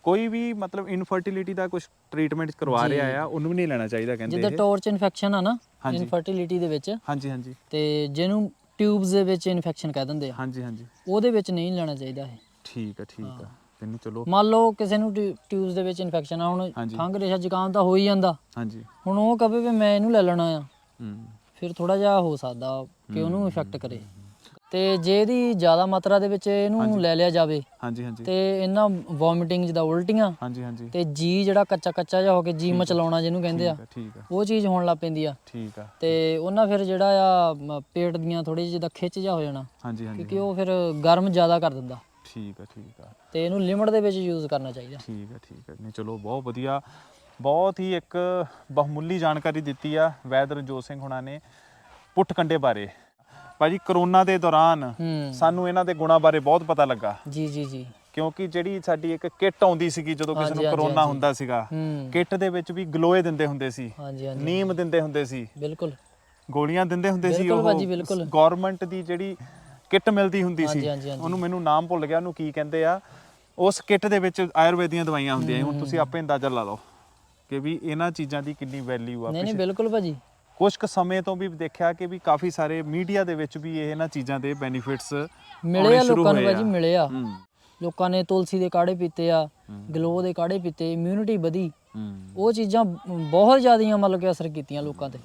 ਕੋਈ ਵੀ ਮਤਲਬ ਇਨਫਰਟੀਲਿਟੀ ਦਾ ਕੁਝ ਟ੍ਰੀਟਮੈਂਟ ਕਰਵਾ ਰਿਹਾ ਆ ਉਹਨੂੰ ਵੀ ਨਹੀਂ ਲੈਣਾ ਚਾਹੀਦਾ ਕਹਿੰਦੇ ਜਿੱਦਾਂ ਟੋਰਚ ਇਨਫੈਕਸ਼ਨ ਆ ਨਾ। ਇਨਫਰਟੀਲਿਟੀ ਦੇ ਵਿੱਚ। ਹਾਂਜੀ ਹਾਂਜੀ। ਤੇ ਜਿਹਨੂੰ ਟਿਊਬਸ ਦੇ ਵਿੱਚ ਇਨਫੈਕਸ਼ਨ ਕਹਿ ਦਿੰਦੇ ਆ। ਹਾਂਜੀ ਹਾਂਜੀ। ਉਹਦੇ ਵਿੱਚ ਨਹੀਂ ਲੈਣਾ ਚਾਹੀਦਾ ਇਹ। ਠੀਕ ਆ ਠੀਕ ਆ। ਤੈਨੂੰ ਚਲੋ। ਮੰਨ ਲਓ ਕਿਸੇ ਨੂੰ ਟਿਊਬਸ ਦੇ ਵਿੱਚ ਇਨਫੈਕਸ਼ਨ ਆ ਹੁਣ। ਖੰਘ ਰੇਸ਼ਾ ਜ਼ੁਕਾਮ ਤਾਂ ਹੋ ਹੀ ਜਾਂਦਾ। ਹਾਂਜੀ। ਹੁਣ ਉਹ ਕਹੇ ਵੀ ਮੈਂ ਇਹਨੂੰ ਲੈ ਲੈਣਾ ਆ। ਹੂੰ। ਫਿਰ ਥੋੜਾ ਜਿਹਾ ਹੋ ਸਕਦਾ ਕਿ ਉਹਨੂੰ ਇਫੈਕਟ ਕਰੇ। ਤੇ ਜੇ ਇਹਦੀ ਜ਼ਿਆਦਾ ਮਾਤਰਾ ਦੇ ਵਿੱਚ ਇਹਨੂੰ ਲੈ ਲਿਆ ਜਾਵੇ ਹਾਂਜੀ ਹਾਂਜੀ। ਤੇ ਇਹਨਾਂ ਵੋਮਿਟਿੰਗ ਜਿੱਦਾਂ ਉਲਟੀਆਂ ਹਾਂਜੀ ਹਾਂਜੀ। ਤੇ ਜੀ ਜਿਹੜਾ ਕੱਚਾ ਕੱਚਾ ਜਿਹਾ ਹੋ ਕੇ ਜੀ ਮਚਲਾਉਣਾ ਜਿਹਨੂੰ ਕਹਿੰਦੇ ਆ ਠੀਕ ਆ ਆ। ਉਹ ਚੀਜ਼ ਹੋਣ ਲੱਗ ਪੈਂਦੀ ਆ। ਠੀਕ ਆ। ਤੇ ਉਹਨਾਂ ਫਿਰ ਜਿਹੜਾ ਆ ਪੇਟ ਦੀਆਂ ਥੋੜੀ ਜਿਹੀ ਜਿੱਦਾਂ ਖਿੱਚ ਜਾ ਹੋ ਜਾਣਾ ਹਾਂਜੀ ਹਾਂਜੀ ਕਿਉਂਕਿ ਉਹ ਫਿਰ ਗਰਮ ਜ਼ਿਆਦਾ ਕਰ ਦਿੰਦਾ। ਠੀਕ ਆ ਠੀਕ ਆ। ਤੇ ਇਹਨੂੰ ਲਿਮਟ ਦੇ ਵਿੱਚ ਯੂਜ਼ ਕਰਨਾ ਚਾਹੀਦਾ। ਠੀਕ ਹੈ ਠੀਕ ਹੈ ਨਹੀਂ ਚਲੋ ਬਹੁਤ ਵਧੀਆ। ਬਹੁਤ ਹੀ ਇੱਕ ਬਹੁਮੁੱਲੀ ਜਾਣਕਾਰੀ ਦਿੱਤੀ ਆ ਵੈਦ ਰਣਜੋਤ ਸਿੰਘ ਹੁਣਾਂ ਨੇ ਪੁੱਠ ਕੰਡੇ ਬਾਰੇ। ਭਾਜੀ ਕਰੋਨਾ ਦੇ ਦੌਰਾਨ ਹੂੰ ਸਾਨੂੰ ਇਹਨਾਂ ਦੇ ਗੁਣਾਂ ਬਾਰੇ ਬਹੁਤ ਪਤਾ ਲੱਗਾ ਜੀ ਜੀ ਜੀ ਕਿਉਂਕਿ ਜਿਹੜੀ ਸਾਡੀ ਇੱਕ ਕਿੱਟ ਆਉਂਦੀ ਸੀਗੀ ਜਦੋਂ ਕਿਸੇ ਨੂੰ ਹਾਂਜੀ, ਕਰੋਨਾ ਹਾਂਜੀ। ਹੁੰਦਾ ਸੀਗਾ ਹੂੰ ਕਿੱਟ ਦੇ ਵਿੱਚ ਵੀ ਗਲੋਏ ਦਿੰਦੇ ਹੁੰਦੇ ਸੀ ਹਾਂਜੀ ਹਾਂਜੀ ਨੀਮ ਦਿੰਦੇ ਹੁੰਦੇ ਸੀ ਬਿਲਕੁਲ ਗੋਲੀਆਂ ਦਿੰਦੇ ਹੁੰਦੇ ਸੀ ਬਿਲਕੁਲ ਉਹ ਭਾਜੀ, ਬਿਲਕੁਲ। ਗਵਰਨਮੈਂਟ ਦੀ ਜਿਹੜੀ ਕਿੱਟ ਮਿਲਦੀ ਹੁੰਦੀ ਹਾਂਜੀ, ਸੀ ਹਾਂਜੀ, ਹਾਂਜੀ। ਉਹਨੂੰ ਮੈਨੂੰ ਨਾਮ ਭੁੱਲ ਗਿਆ ਉਹਨੂੰ ਕੀ ਕਹਿੰਦੇ ਆ ਉਸ ਕਿੱਟ ਦੇ ਵਿੱਚ ਆਯੁਰਵੇਦ ਦੀਆਂ ਦਵਾਈਆਂ ਹੁੰਦੀਆਂ ਸੀ। ਹੁਣ ਤੁਸੀਂ ਆਪੇ ਅੰਦਾਜ਼ਾ ਲਾ ਲਓ ਕਿ ਵੀ ਇਹਨਾਂ ਚੀਜ਼ਾਂ ਦੀ ਕਿੰਨੀ ਵੈਲਿਊ ਆ ਨਹੀਂ ਨਹੀਂ ਬਿਲਕੁਲ ਭਾਜੀ ਕੁਝ ਕੁ ਸਮੇਂ ਤੋਂ ਵੀ ਦੇਖਿਆ ਕਿ ਵੀ ਕਾਫੀ ਸਾਰੇ ਮੀਡੀਆ ਦੇ ਵਿੱਚ ਵੀ ਇਹ ਇਹਨਾਂ ਚੀਜ਼ਾਂ ਦੇ ਬੈਨੀਫਿਟਸ ਮਿਲੇ ਆ ਲੋਕਾਂ ਨੂੰ ਭਾਜੀ ਮਿਲੇ ਆ। ਲੋਕਾਂ ਨੇ ਤੁਲਸੀ ਦੇ ਕਾੜੇ ਪੀਤੇ ਆ ਗਲੋ ਦੇ ਕਾੜੇ ਪੀਤੇ ਇਮਿਊਨਿਟੀ ਵਧੀ। ਉਹ ਚੀਜ਼ਾਂ ਬਹੁਤ ਜ਼ਿਆਦੀਆਂ ਮਤਲਬ ਕਿ ਅਸਰ ਕੀਤੀਆਂ ਲੋਕਾਂ ਤੇ।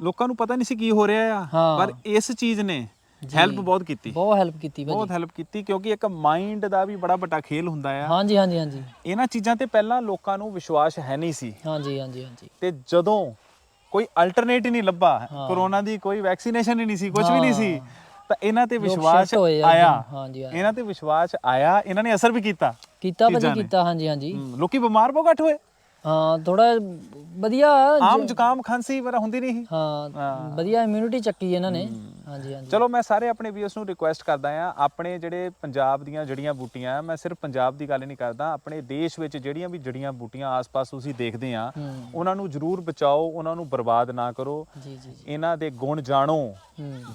ਲੋਕਾਂ ਨੂੰ ਪਤਾ ਨਹੀਂ ਸੀ ਕੀ ਹੋ ਰਿਹਾ ਆ। ਪਰ ਇਸ ਚੀਜ਼ ਨੇ ਹੈਲਪ ਬਹੁਤ ਕੀਤੀ। ਬਹੁਤ ਹੈਲਪ ਕੀਤੀ ਭਾਜੀ। ਬਹੁਤ ਹੈਲਪ ਕੀਤੀ ਕਿਉਂਕਿ ਇੱਕ ਮਾਈਂਡ ਦਾ ਵੀ ਬੜਾ ਵੱਡਾ ਖੇਲ ਹੁੰਦਾ ਆ। ਹਾਂਜੀ ਹਾਂਜੀ ਹਾਂਜੀ। ਇਹਨਾਂ ਚੀਜ਼ਾਂ ਤੇ ਪਹਿਲਾਂ ਲੋਕਾਂ ਨੂੰ ਵਿਸ਼ਵਾਸ ਹੈ ਨਹੀਂ ਸੀ। ਹਾਂਜੀ ਹਾਂਜੀ ਹਾਂਜੀ। ਤੇ ਜਦੋਂ ਕੋਈ ਅਲਟਰਨੇਟ ਹੀ ਨਹੀਂ ਲੱਭਾ। ਕਰੋਨਾ ਦੀ ਕੋਈ ਵੈਕਸੀਨੇਸ਼ਨ ਹੀ ਨਹੀਂ ਸੀ ਕੁਝ ਵੀ ਨਹੀਂ ਸੀ। ਤਾਂ ਇਹਨਾਂ ਤੇ ਵਿਸ਼ਵਾਸ ਆਇਆ। ਹਾਂਜੀ। ਇਹਨਾਂ ਤੇ ਵਿਸ਼ਵਾਸ ਆਇਆ ਇਹਨਾਂ ਨੇ ਅਸਰ ਵੀ ਕੀਤਾ ਕੀਤਾ ਭਾਜੀ। ਕੀਤਾ? ਹਾਂਜੀ ਹਾਂਜੀ। ਲੋਕੀ ਬਿਮਾਰ ਬਹੁਤ ਘੱਟ ਹੋਏ। ਹਾਂ ਥੋੜਾ ਵਧੀਆ ਆਮ ਜ਼ੁਕਾਮ ਖਾਂਸੀ ਵਰਾ ਹੁੰਦੀ ਨਹੀਂ ਹਾਂ ਵਧੀਆ ਇਮਿਊਨਿਟੀ ਚੱਕੀ ਇਹਨਾਂ ਨੇ। ਹਾਂਜੀ ਹਾਂਜੀ। ਚਲੋ ਮੈਂ ਸਾਰੇ ਆਪਣੇ ਵੀਅਰਸ ਨੂੰ ਰਿਕੁਐਸਟ ਕਰਦਾ ਆ ਆਪਣੇ ਜਿਹੜੇ ਪੰਜਾਬ ਦੀਆਂ ਜੜੀਆਂ ਬੂਟੀਆਂ ਆ ਮੈਂ ਸਿਰਫ ਪੰਜਾਬ ਦੀ ਗੱਲ ਨਹੀਂ ਕਰਦਾ ਆਪਣੇ ਦੇਸ਼ ਵਿੱਚ ਜਿਹੜੀਆਂ ਵੀ ਜੜੀਆਂ ਬੂਟੀਆਂ ਆਸ-ਪਾਸ ਤੁਸੀਂ ਦੇਖਦੇ ਆ ਉਹਨਾਂ ਨੂੰ ਜ਼ਰੂਰ ਬਚਾਓ ਉਹਨਾਂ ਨੂੰ ਬਰਬਾਦ ਨਾ ਕਰੋ। ਜੀ ਜੀ ਇਹਨਾਂ ਦੇ ਗੁਣ ਜਾਣੋ।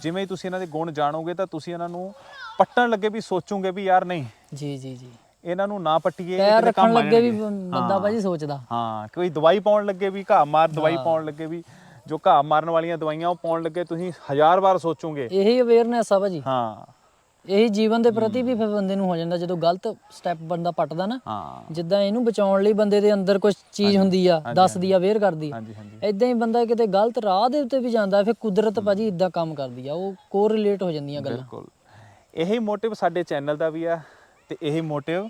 ਜਿਵੇਂ ਤੁਸੀਂ ਇਹਨਾਂ ਦੇ ਗੁਣ ਜਾਣੋਗੇ ਤਾਂ ਤੁਸੀਂ ਇਹਨਾਂ ਨੂੰ ਪੱਟਣ ਲੱਗੇ ਵੀ ਸੋਚੋਗੇ ਵੀ ਯਾਰ ਨਹੀਂ। ਜੀ ਜੀ ਜੀ। ਇਹਨਾਂ ਨੂੰ ਨਾ ਪੱਟੀਏ ਪੈਰ ਕਿਤੇ ਰੱਖਣ ਕੰਮ ਆ ਲੱਗੇ ਵੀ ਜਾਣਗੇ। ਬੰਦਾ ਹਾਂ। ਭਾਜੀ ਸੋਚਦਾ। ਹਾਂ ਕੋਈ ਦਵਾਈ ਪਾਉਣ ਲੱਗੇ ਵੀ ਘਾਹ ਮਾਰ ਦਵਾਈ ਪਾਉਣ ਲੱਗੇ ਵੀ ਜੋ ਘਾਹ ਮਾਰਨ ਵਾਲੀਆਂ ਦਵਾਈਆਂ ਉਹ ਪਾਉਣ ਲੱਗੇ ਤੁਸੀਂ ਹਜ਼ਾਰ ਵਾਰ ਸੋਚੋਗੇ। ਇਹੀ ਅਵੇਅਰਨੈਸ ਆ ਭਾਜੀ। ਹਾਂ। ਇਹੀ ਜੀਵਨ ਦੇ ਪ੍ਰਤੀ ਵੀ ਫਿਰ ਬੰਦੇ ਨੂੰ ਹੋ ਜਾਂਦਾ ਜਦੋਂ ਗਲਤ ਸਟੈਪ ਬੰਦਾ ਪੱਟਦਾ ਨਾ ਹਾਂ। ਜਿੱਦਾਂ ਇਹਨੂੰ ਬਚਾਉਣ ਲਈ ਬੰਦੇ ਦੇ ਅੰਦਰ ਕੁਝ ਚੀਜ਼ ਹੁੰਦੀ ਆ ਦੱਸਦੀ ਆ ਅਵੇਅਰ ਕਰਦੀ ਆ। ਹਾਂਜੀ ਹਾਂਜੀ। ਇਦਾਂ ਹੀ ਬੰਦਾ ਕਿਤੇ ਗਲਤ ਰਾਹ ਦੇ ਉੱਤੇ ਵੀ ਜਾਂਦਾ ਫਿਰ ਕੁਦਰਤ ਭਾਜੀ ਇਦਾਂ ਕੰਮ ਕਰਦੀ ਆ ਉਹ ਕੋਰਿਲੇਟ ਹੋ ਜਾਂਦੀਆਂ ਗੱਲਾਂ। ਬਿਲਕੁਲ। ਇਹੀ ਮੋਟਿਵ ਸਾਡੇ ਚੈਨਲ ਦਾ ਵੀ ਆ। ਤੇ ਇਹੀ ਮੋਟਿਵ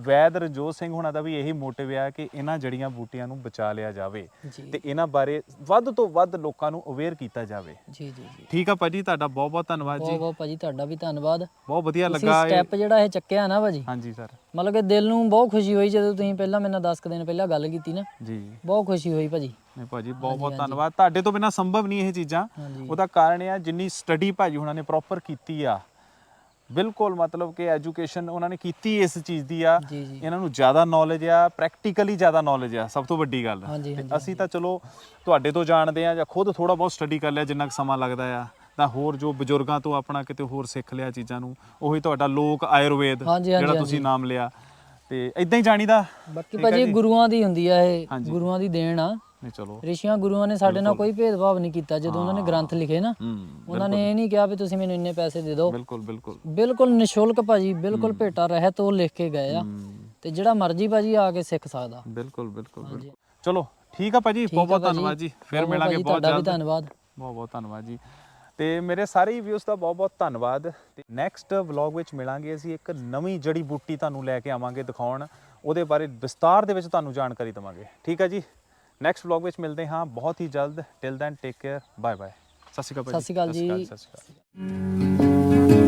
ਵੈਦ ਰਜੋਤ ਸਿੰਘ ਹੁਣਾਂ ਦਾ ਵੀ ਇਹੀ ਮੋਟਿਵ ਆ ਕਿ ਇਹਨਾਂ ਜੜੀਆਂ ਬੂਟੀਆਂ ਨੂੰ ਬਚਾ ਲਿਆ ਜਾਵੇ ਤੇ ਇਹਨਾਂ ਬਾਰੇ ਵੱਧ ਤੋਂ ਵੱਧ ਲੋਕਾਂ ਨੂੰ ਅਵੇਅਰ ਕੀਤਾ ਜਾਵੇ। ਜੀ ਜੀ ਜੀ। ਠੀਕ ਆ ਭਾਜੀ ਤੁਹਾਡਾ ਬਹੁਤ ਬਹੁਤ ਧੰਨਵਾਦ ਬਹੁਤ ਜੀ। ਬਹੁਤ ਭਾਜੀ ਤੁਹਾਡਾ ਵੀ ਧੰਨਵਾਦ। ਬਹੁਤ ਵਧੀਆ ਲੱਗਾ ਇਹ। ਸਟੈਪ ਜਿਹੜਾ ਇਹ ਚੱਕਿਆ ਨਾ ਭਾਜੀ। ਹਾਂਜੀ ਸਰ ਮਤਲਬ ਕਿ ਦਿਲ ਨੂੰ ਬਹੁਤ ਖੁਸ਼ੀ ਹੋਈ ਜਦੋਂ ਤੁਸੀਂ ਪਹਿਲਾਂ ਮੇਰੇ ਨਾਲ 10 ਕੁ ਦਿਨ ਪਹਿਲਾਂ ਗੱਲ ਕੀਤੀ ਨਾ। ਜੀ। ਬਹੁਤ ਖੁਸ਼ੀ ਹੋਈ ਭਾਜੀ। ਨਹੀਂ ਭਾਜੀ ਬਹੁਤ ਬਹੁਤ ਧੰਨਵਾਦ। ਤੁਹਾਡੇ ਤੋਂ ਬਿਨਾ ਸੰਭਵ ਨਹੀਂ ਇਹ ਚੀਜ਼ਾਂ। ਉਹਦਾ ਕਾਰਨ ਇਹ ਆ ਜਿੰਨੀ ਸਟੱਡੀ ਭਾਜੀ ਉਹਨਾਂ ਨੇ ਪ੍ਰੋਪਰ ਕੀਤੀ ਆ ਬਿਲਕੁਲ ਮਤਲਬ ਕਿ ਐਜੂਕੇਸ਼ਨ ਉਹਨਾਂ ਨੇ ਕੀਤੀ ਇਸ ਚੀਜ਼ ਦੀ ਆ। ਜੀ ਜੀ। ਇਹਨਾਂ ਨੂੰ ਜ਼ਿਆਦਾ ਨੌਲੇਜ ਆ ਪ੍ਰੈਕਟੀਕਲੀ ਜ਼ਿਆਦਾ ਨੌਲੇਜ ਆ ਸਭ ਤੋਂ ਵੱਡੀ ਗੱਲ। ਹਾਂਜੀ ਤੇ ਹਾਂਜੀ ਅਸੀਂ ਤਾਂ ਚਲੋ ਤੁਹਾਡੇ ਤੋਂ ਜਾਣਦੇ ਆ ਜਾਂ ਖੁਦ ਥੋੜਾ ਬਹੁਤ ਸਟੱਡੀ ਕਰ ਲਿਆ ਜਿੰਨਾ ਕੁ ਸਮਾਂ ਲੱਗਦਾ ਆ ਤਾਂ ਹੋਰ ਜੋ ਬਜ਼ੁਰਗਾਂ ਤੋਂ ਆਪਣਾ ਕਿਤੇ ਹੋਰ ਸਿੱਖ ਲਿਆ ਚੀਜ਼ਾਂ ਨੂੰ ਉਹੀ ਤੁਹਾਡਾ ਲੋਕ ਆਯੁਰਵੇਦ ਹਾਂਜੀ, ਹਾਂਜੀ, ਜਿਹੜਾ ਤੁਸੀਂ ਨਾਮ ਲਿਆ। ਤੇ ਇਦਾਂ ਹੀ ਜਾਣੀਦਾ? ਬਾਕੀ ਭਾਜੀ ਗੁਰੂਆਂ ਦੀ ਹੁੰਦੀ ਆ ਇਹ ਹਾਂਜੀ। ਗੁਰੂਆਂ ਦੀ ਦੇਣ ਆ। ਨਹੀਂ ਚਲੋ। ਰਿਸ਼ੀਆਂ ਗੁਰੂਆਂ ਨੇ ਸਾਡੇ ਨਾਲ ਕੋਈ ਭੇਦਭਾਵ ਨਹੀਂ ਕੀਤਾ ਜਦੋਂ ਉਹਨਾਂ ਨੇ ਗ੍ਰੰਥ ਲਿਖੇ ਨਾ ਉਹਨਾਂ ਨੇ ਇਹ ਨਹੀਂ ਕਿਹਾ ਵੀ ਤੁਸੀਂ ਮੈਨੂੰ ਇੰਨੇ ਪੈਸੇ ਦੇ ਦਿਓ। ਬਿਲਕੁਲ ਬਿਲਕੁਲ। ਬਿਲਕੁਲ ਨਿਸ਼ੁਲਕ ਭਾਜੀ ਬਿਲਕੁਲ ਭੇਟਾ ਰਹਿਤ ਉਹ ਲਿਖ ਕੇ ਗਏ ਆ। ਤੇ ਜਿਹੜਾ ਮਰਜ਼ੀ ਭਾਜੀ ਆ ਕੇ ਸਿੱਖ ਸਕਦਾ। ਬਿਲਕੁਲ ਬਿਲਕੁਲ ਚਲੋ ਠੀਕ ਆ ਭਾਜੀ ਬਹੁਤ ਬਹੁਤ ਧੰਨਵਾਦ ਜੀ। ਫਿਰ ਮਿਲਾਂਗੇ ਬਹੁਤ ਜਲਦ। ਧੰਨਵਾਦ। ਬਹੁਤ ਬਹੁਤ ਧੰਨਵਾਦ ਜੀ। ਤੇ ਮੇਰੇ ਸਾਰੇ ਵਿਊਸ ਦਾ ਬਹੁਤ ਬਹੁਤ ਧੰਨਵਾਦ। ਤੇ ਨੈਕਸਟ ਵਲੌਗ ਵਿੱਚ ਮਿਲਾਂਗੇ ਅਸੀਂ ਇੱਕ ਨਵੀਂ ਜੜੀ ਬੂਟੀ ਤੁਹਾਨੂੰ ਲੈ ਕੇ ਆਵਾਂਗੇ ਦਿਖਾਉਣ। ਉਹਦੇ ਬਾਰੇ ਵਿਸਤਾਰ ਦੇ ਵਿੱਚ ਤੁਹਾਨੂੰ ਜਾਣਕਾਰੀ ਦਵਾਂਗੇ। ਠੀਕ ਹੈ ਜੀ? ਨੈਕਸਟ ਵਲੌਗ ਵਿੱਚ ਮਿਲਦੇ ਹਾਂ। ਬਹੁਤ ਹੀ ਜਲਦ। Till then take care bye bye ਸਤਿ ਸ਼੍ਰੀ ਅਕਾਲ ਸਤਿ ਸ਼੍ਰੀ ਅਕਾਲ ਜੀ। ਸਤਿ ਸ਼੍ਰੀ ਅਕਾਲ।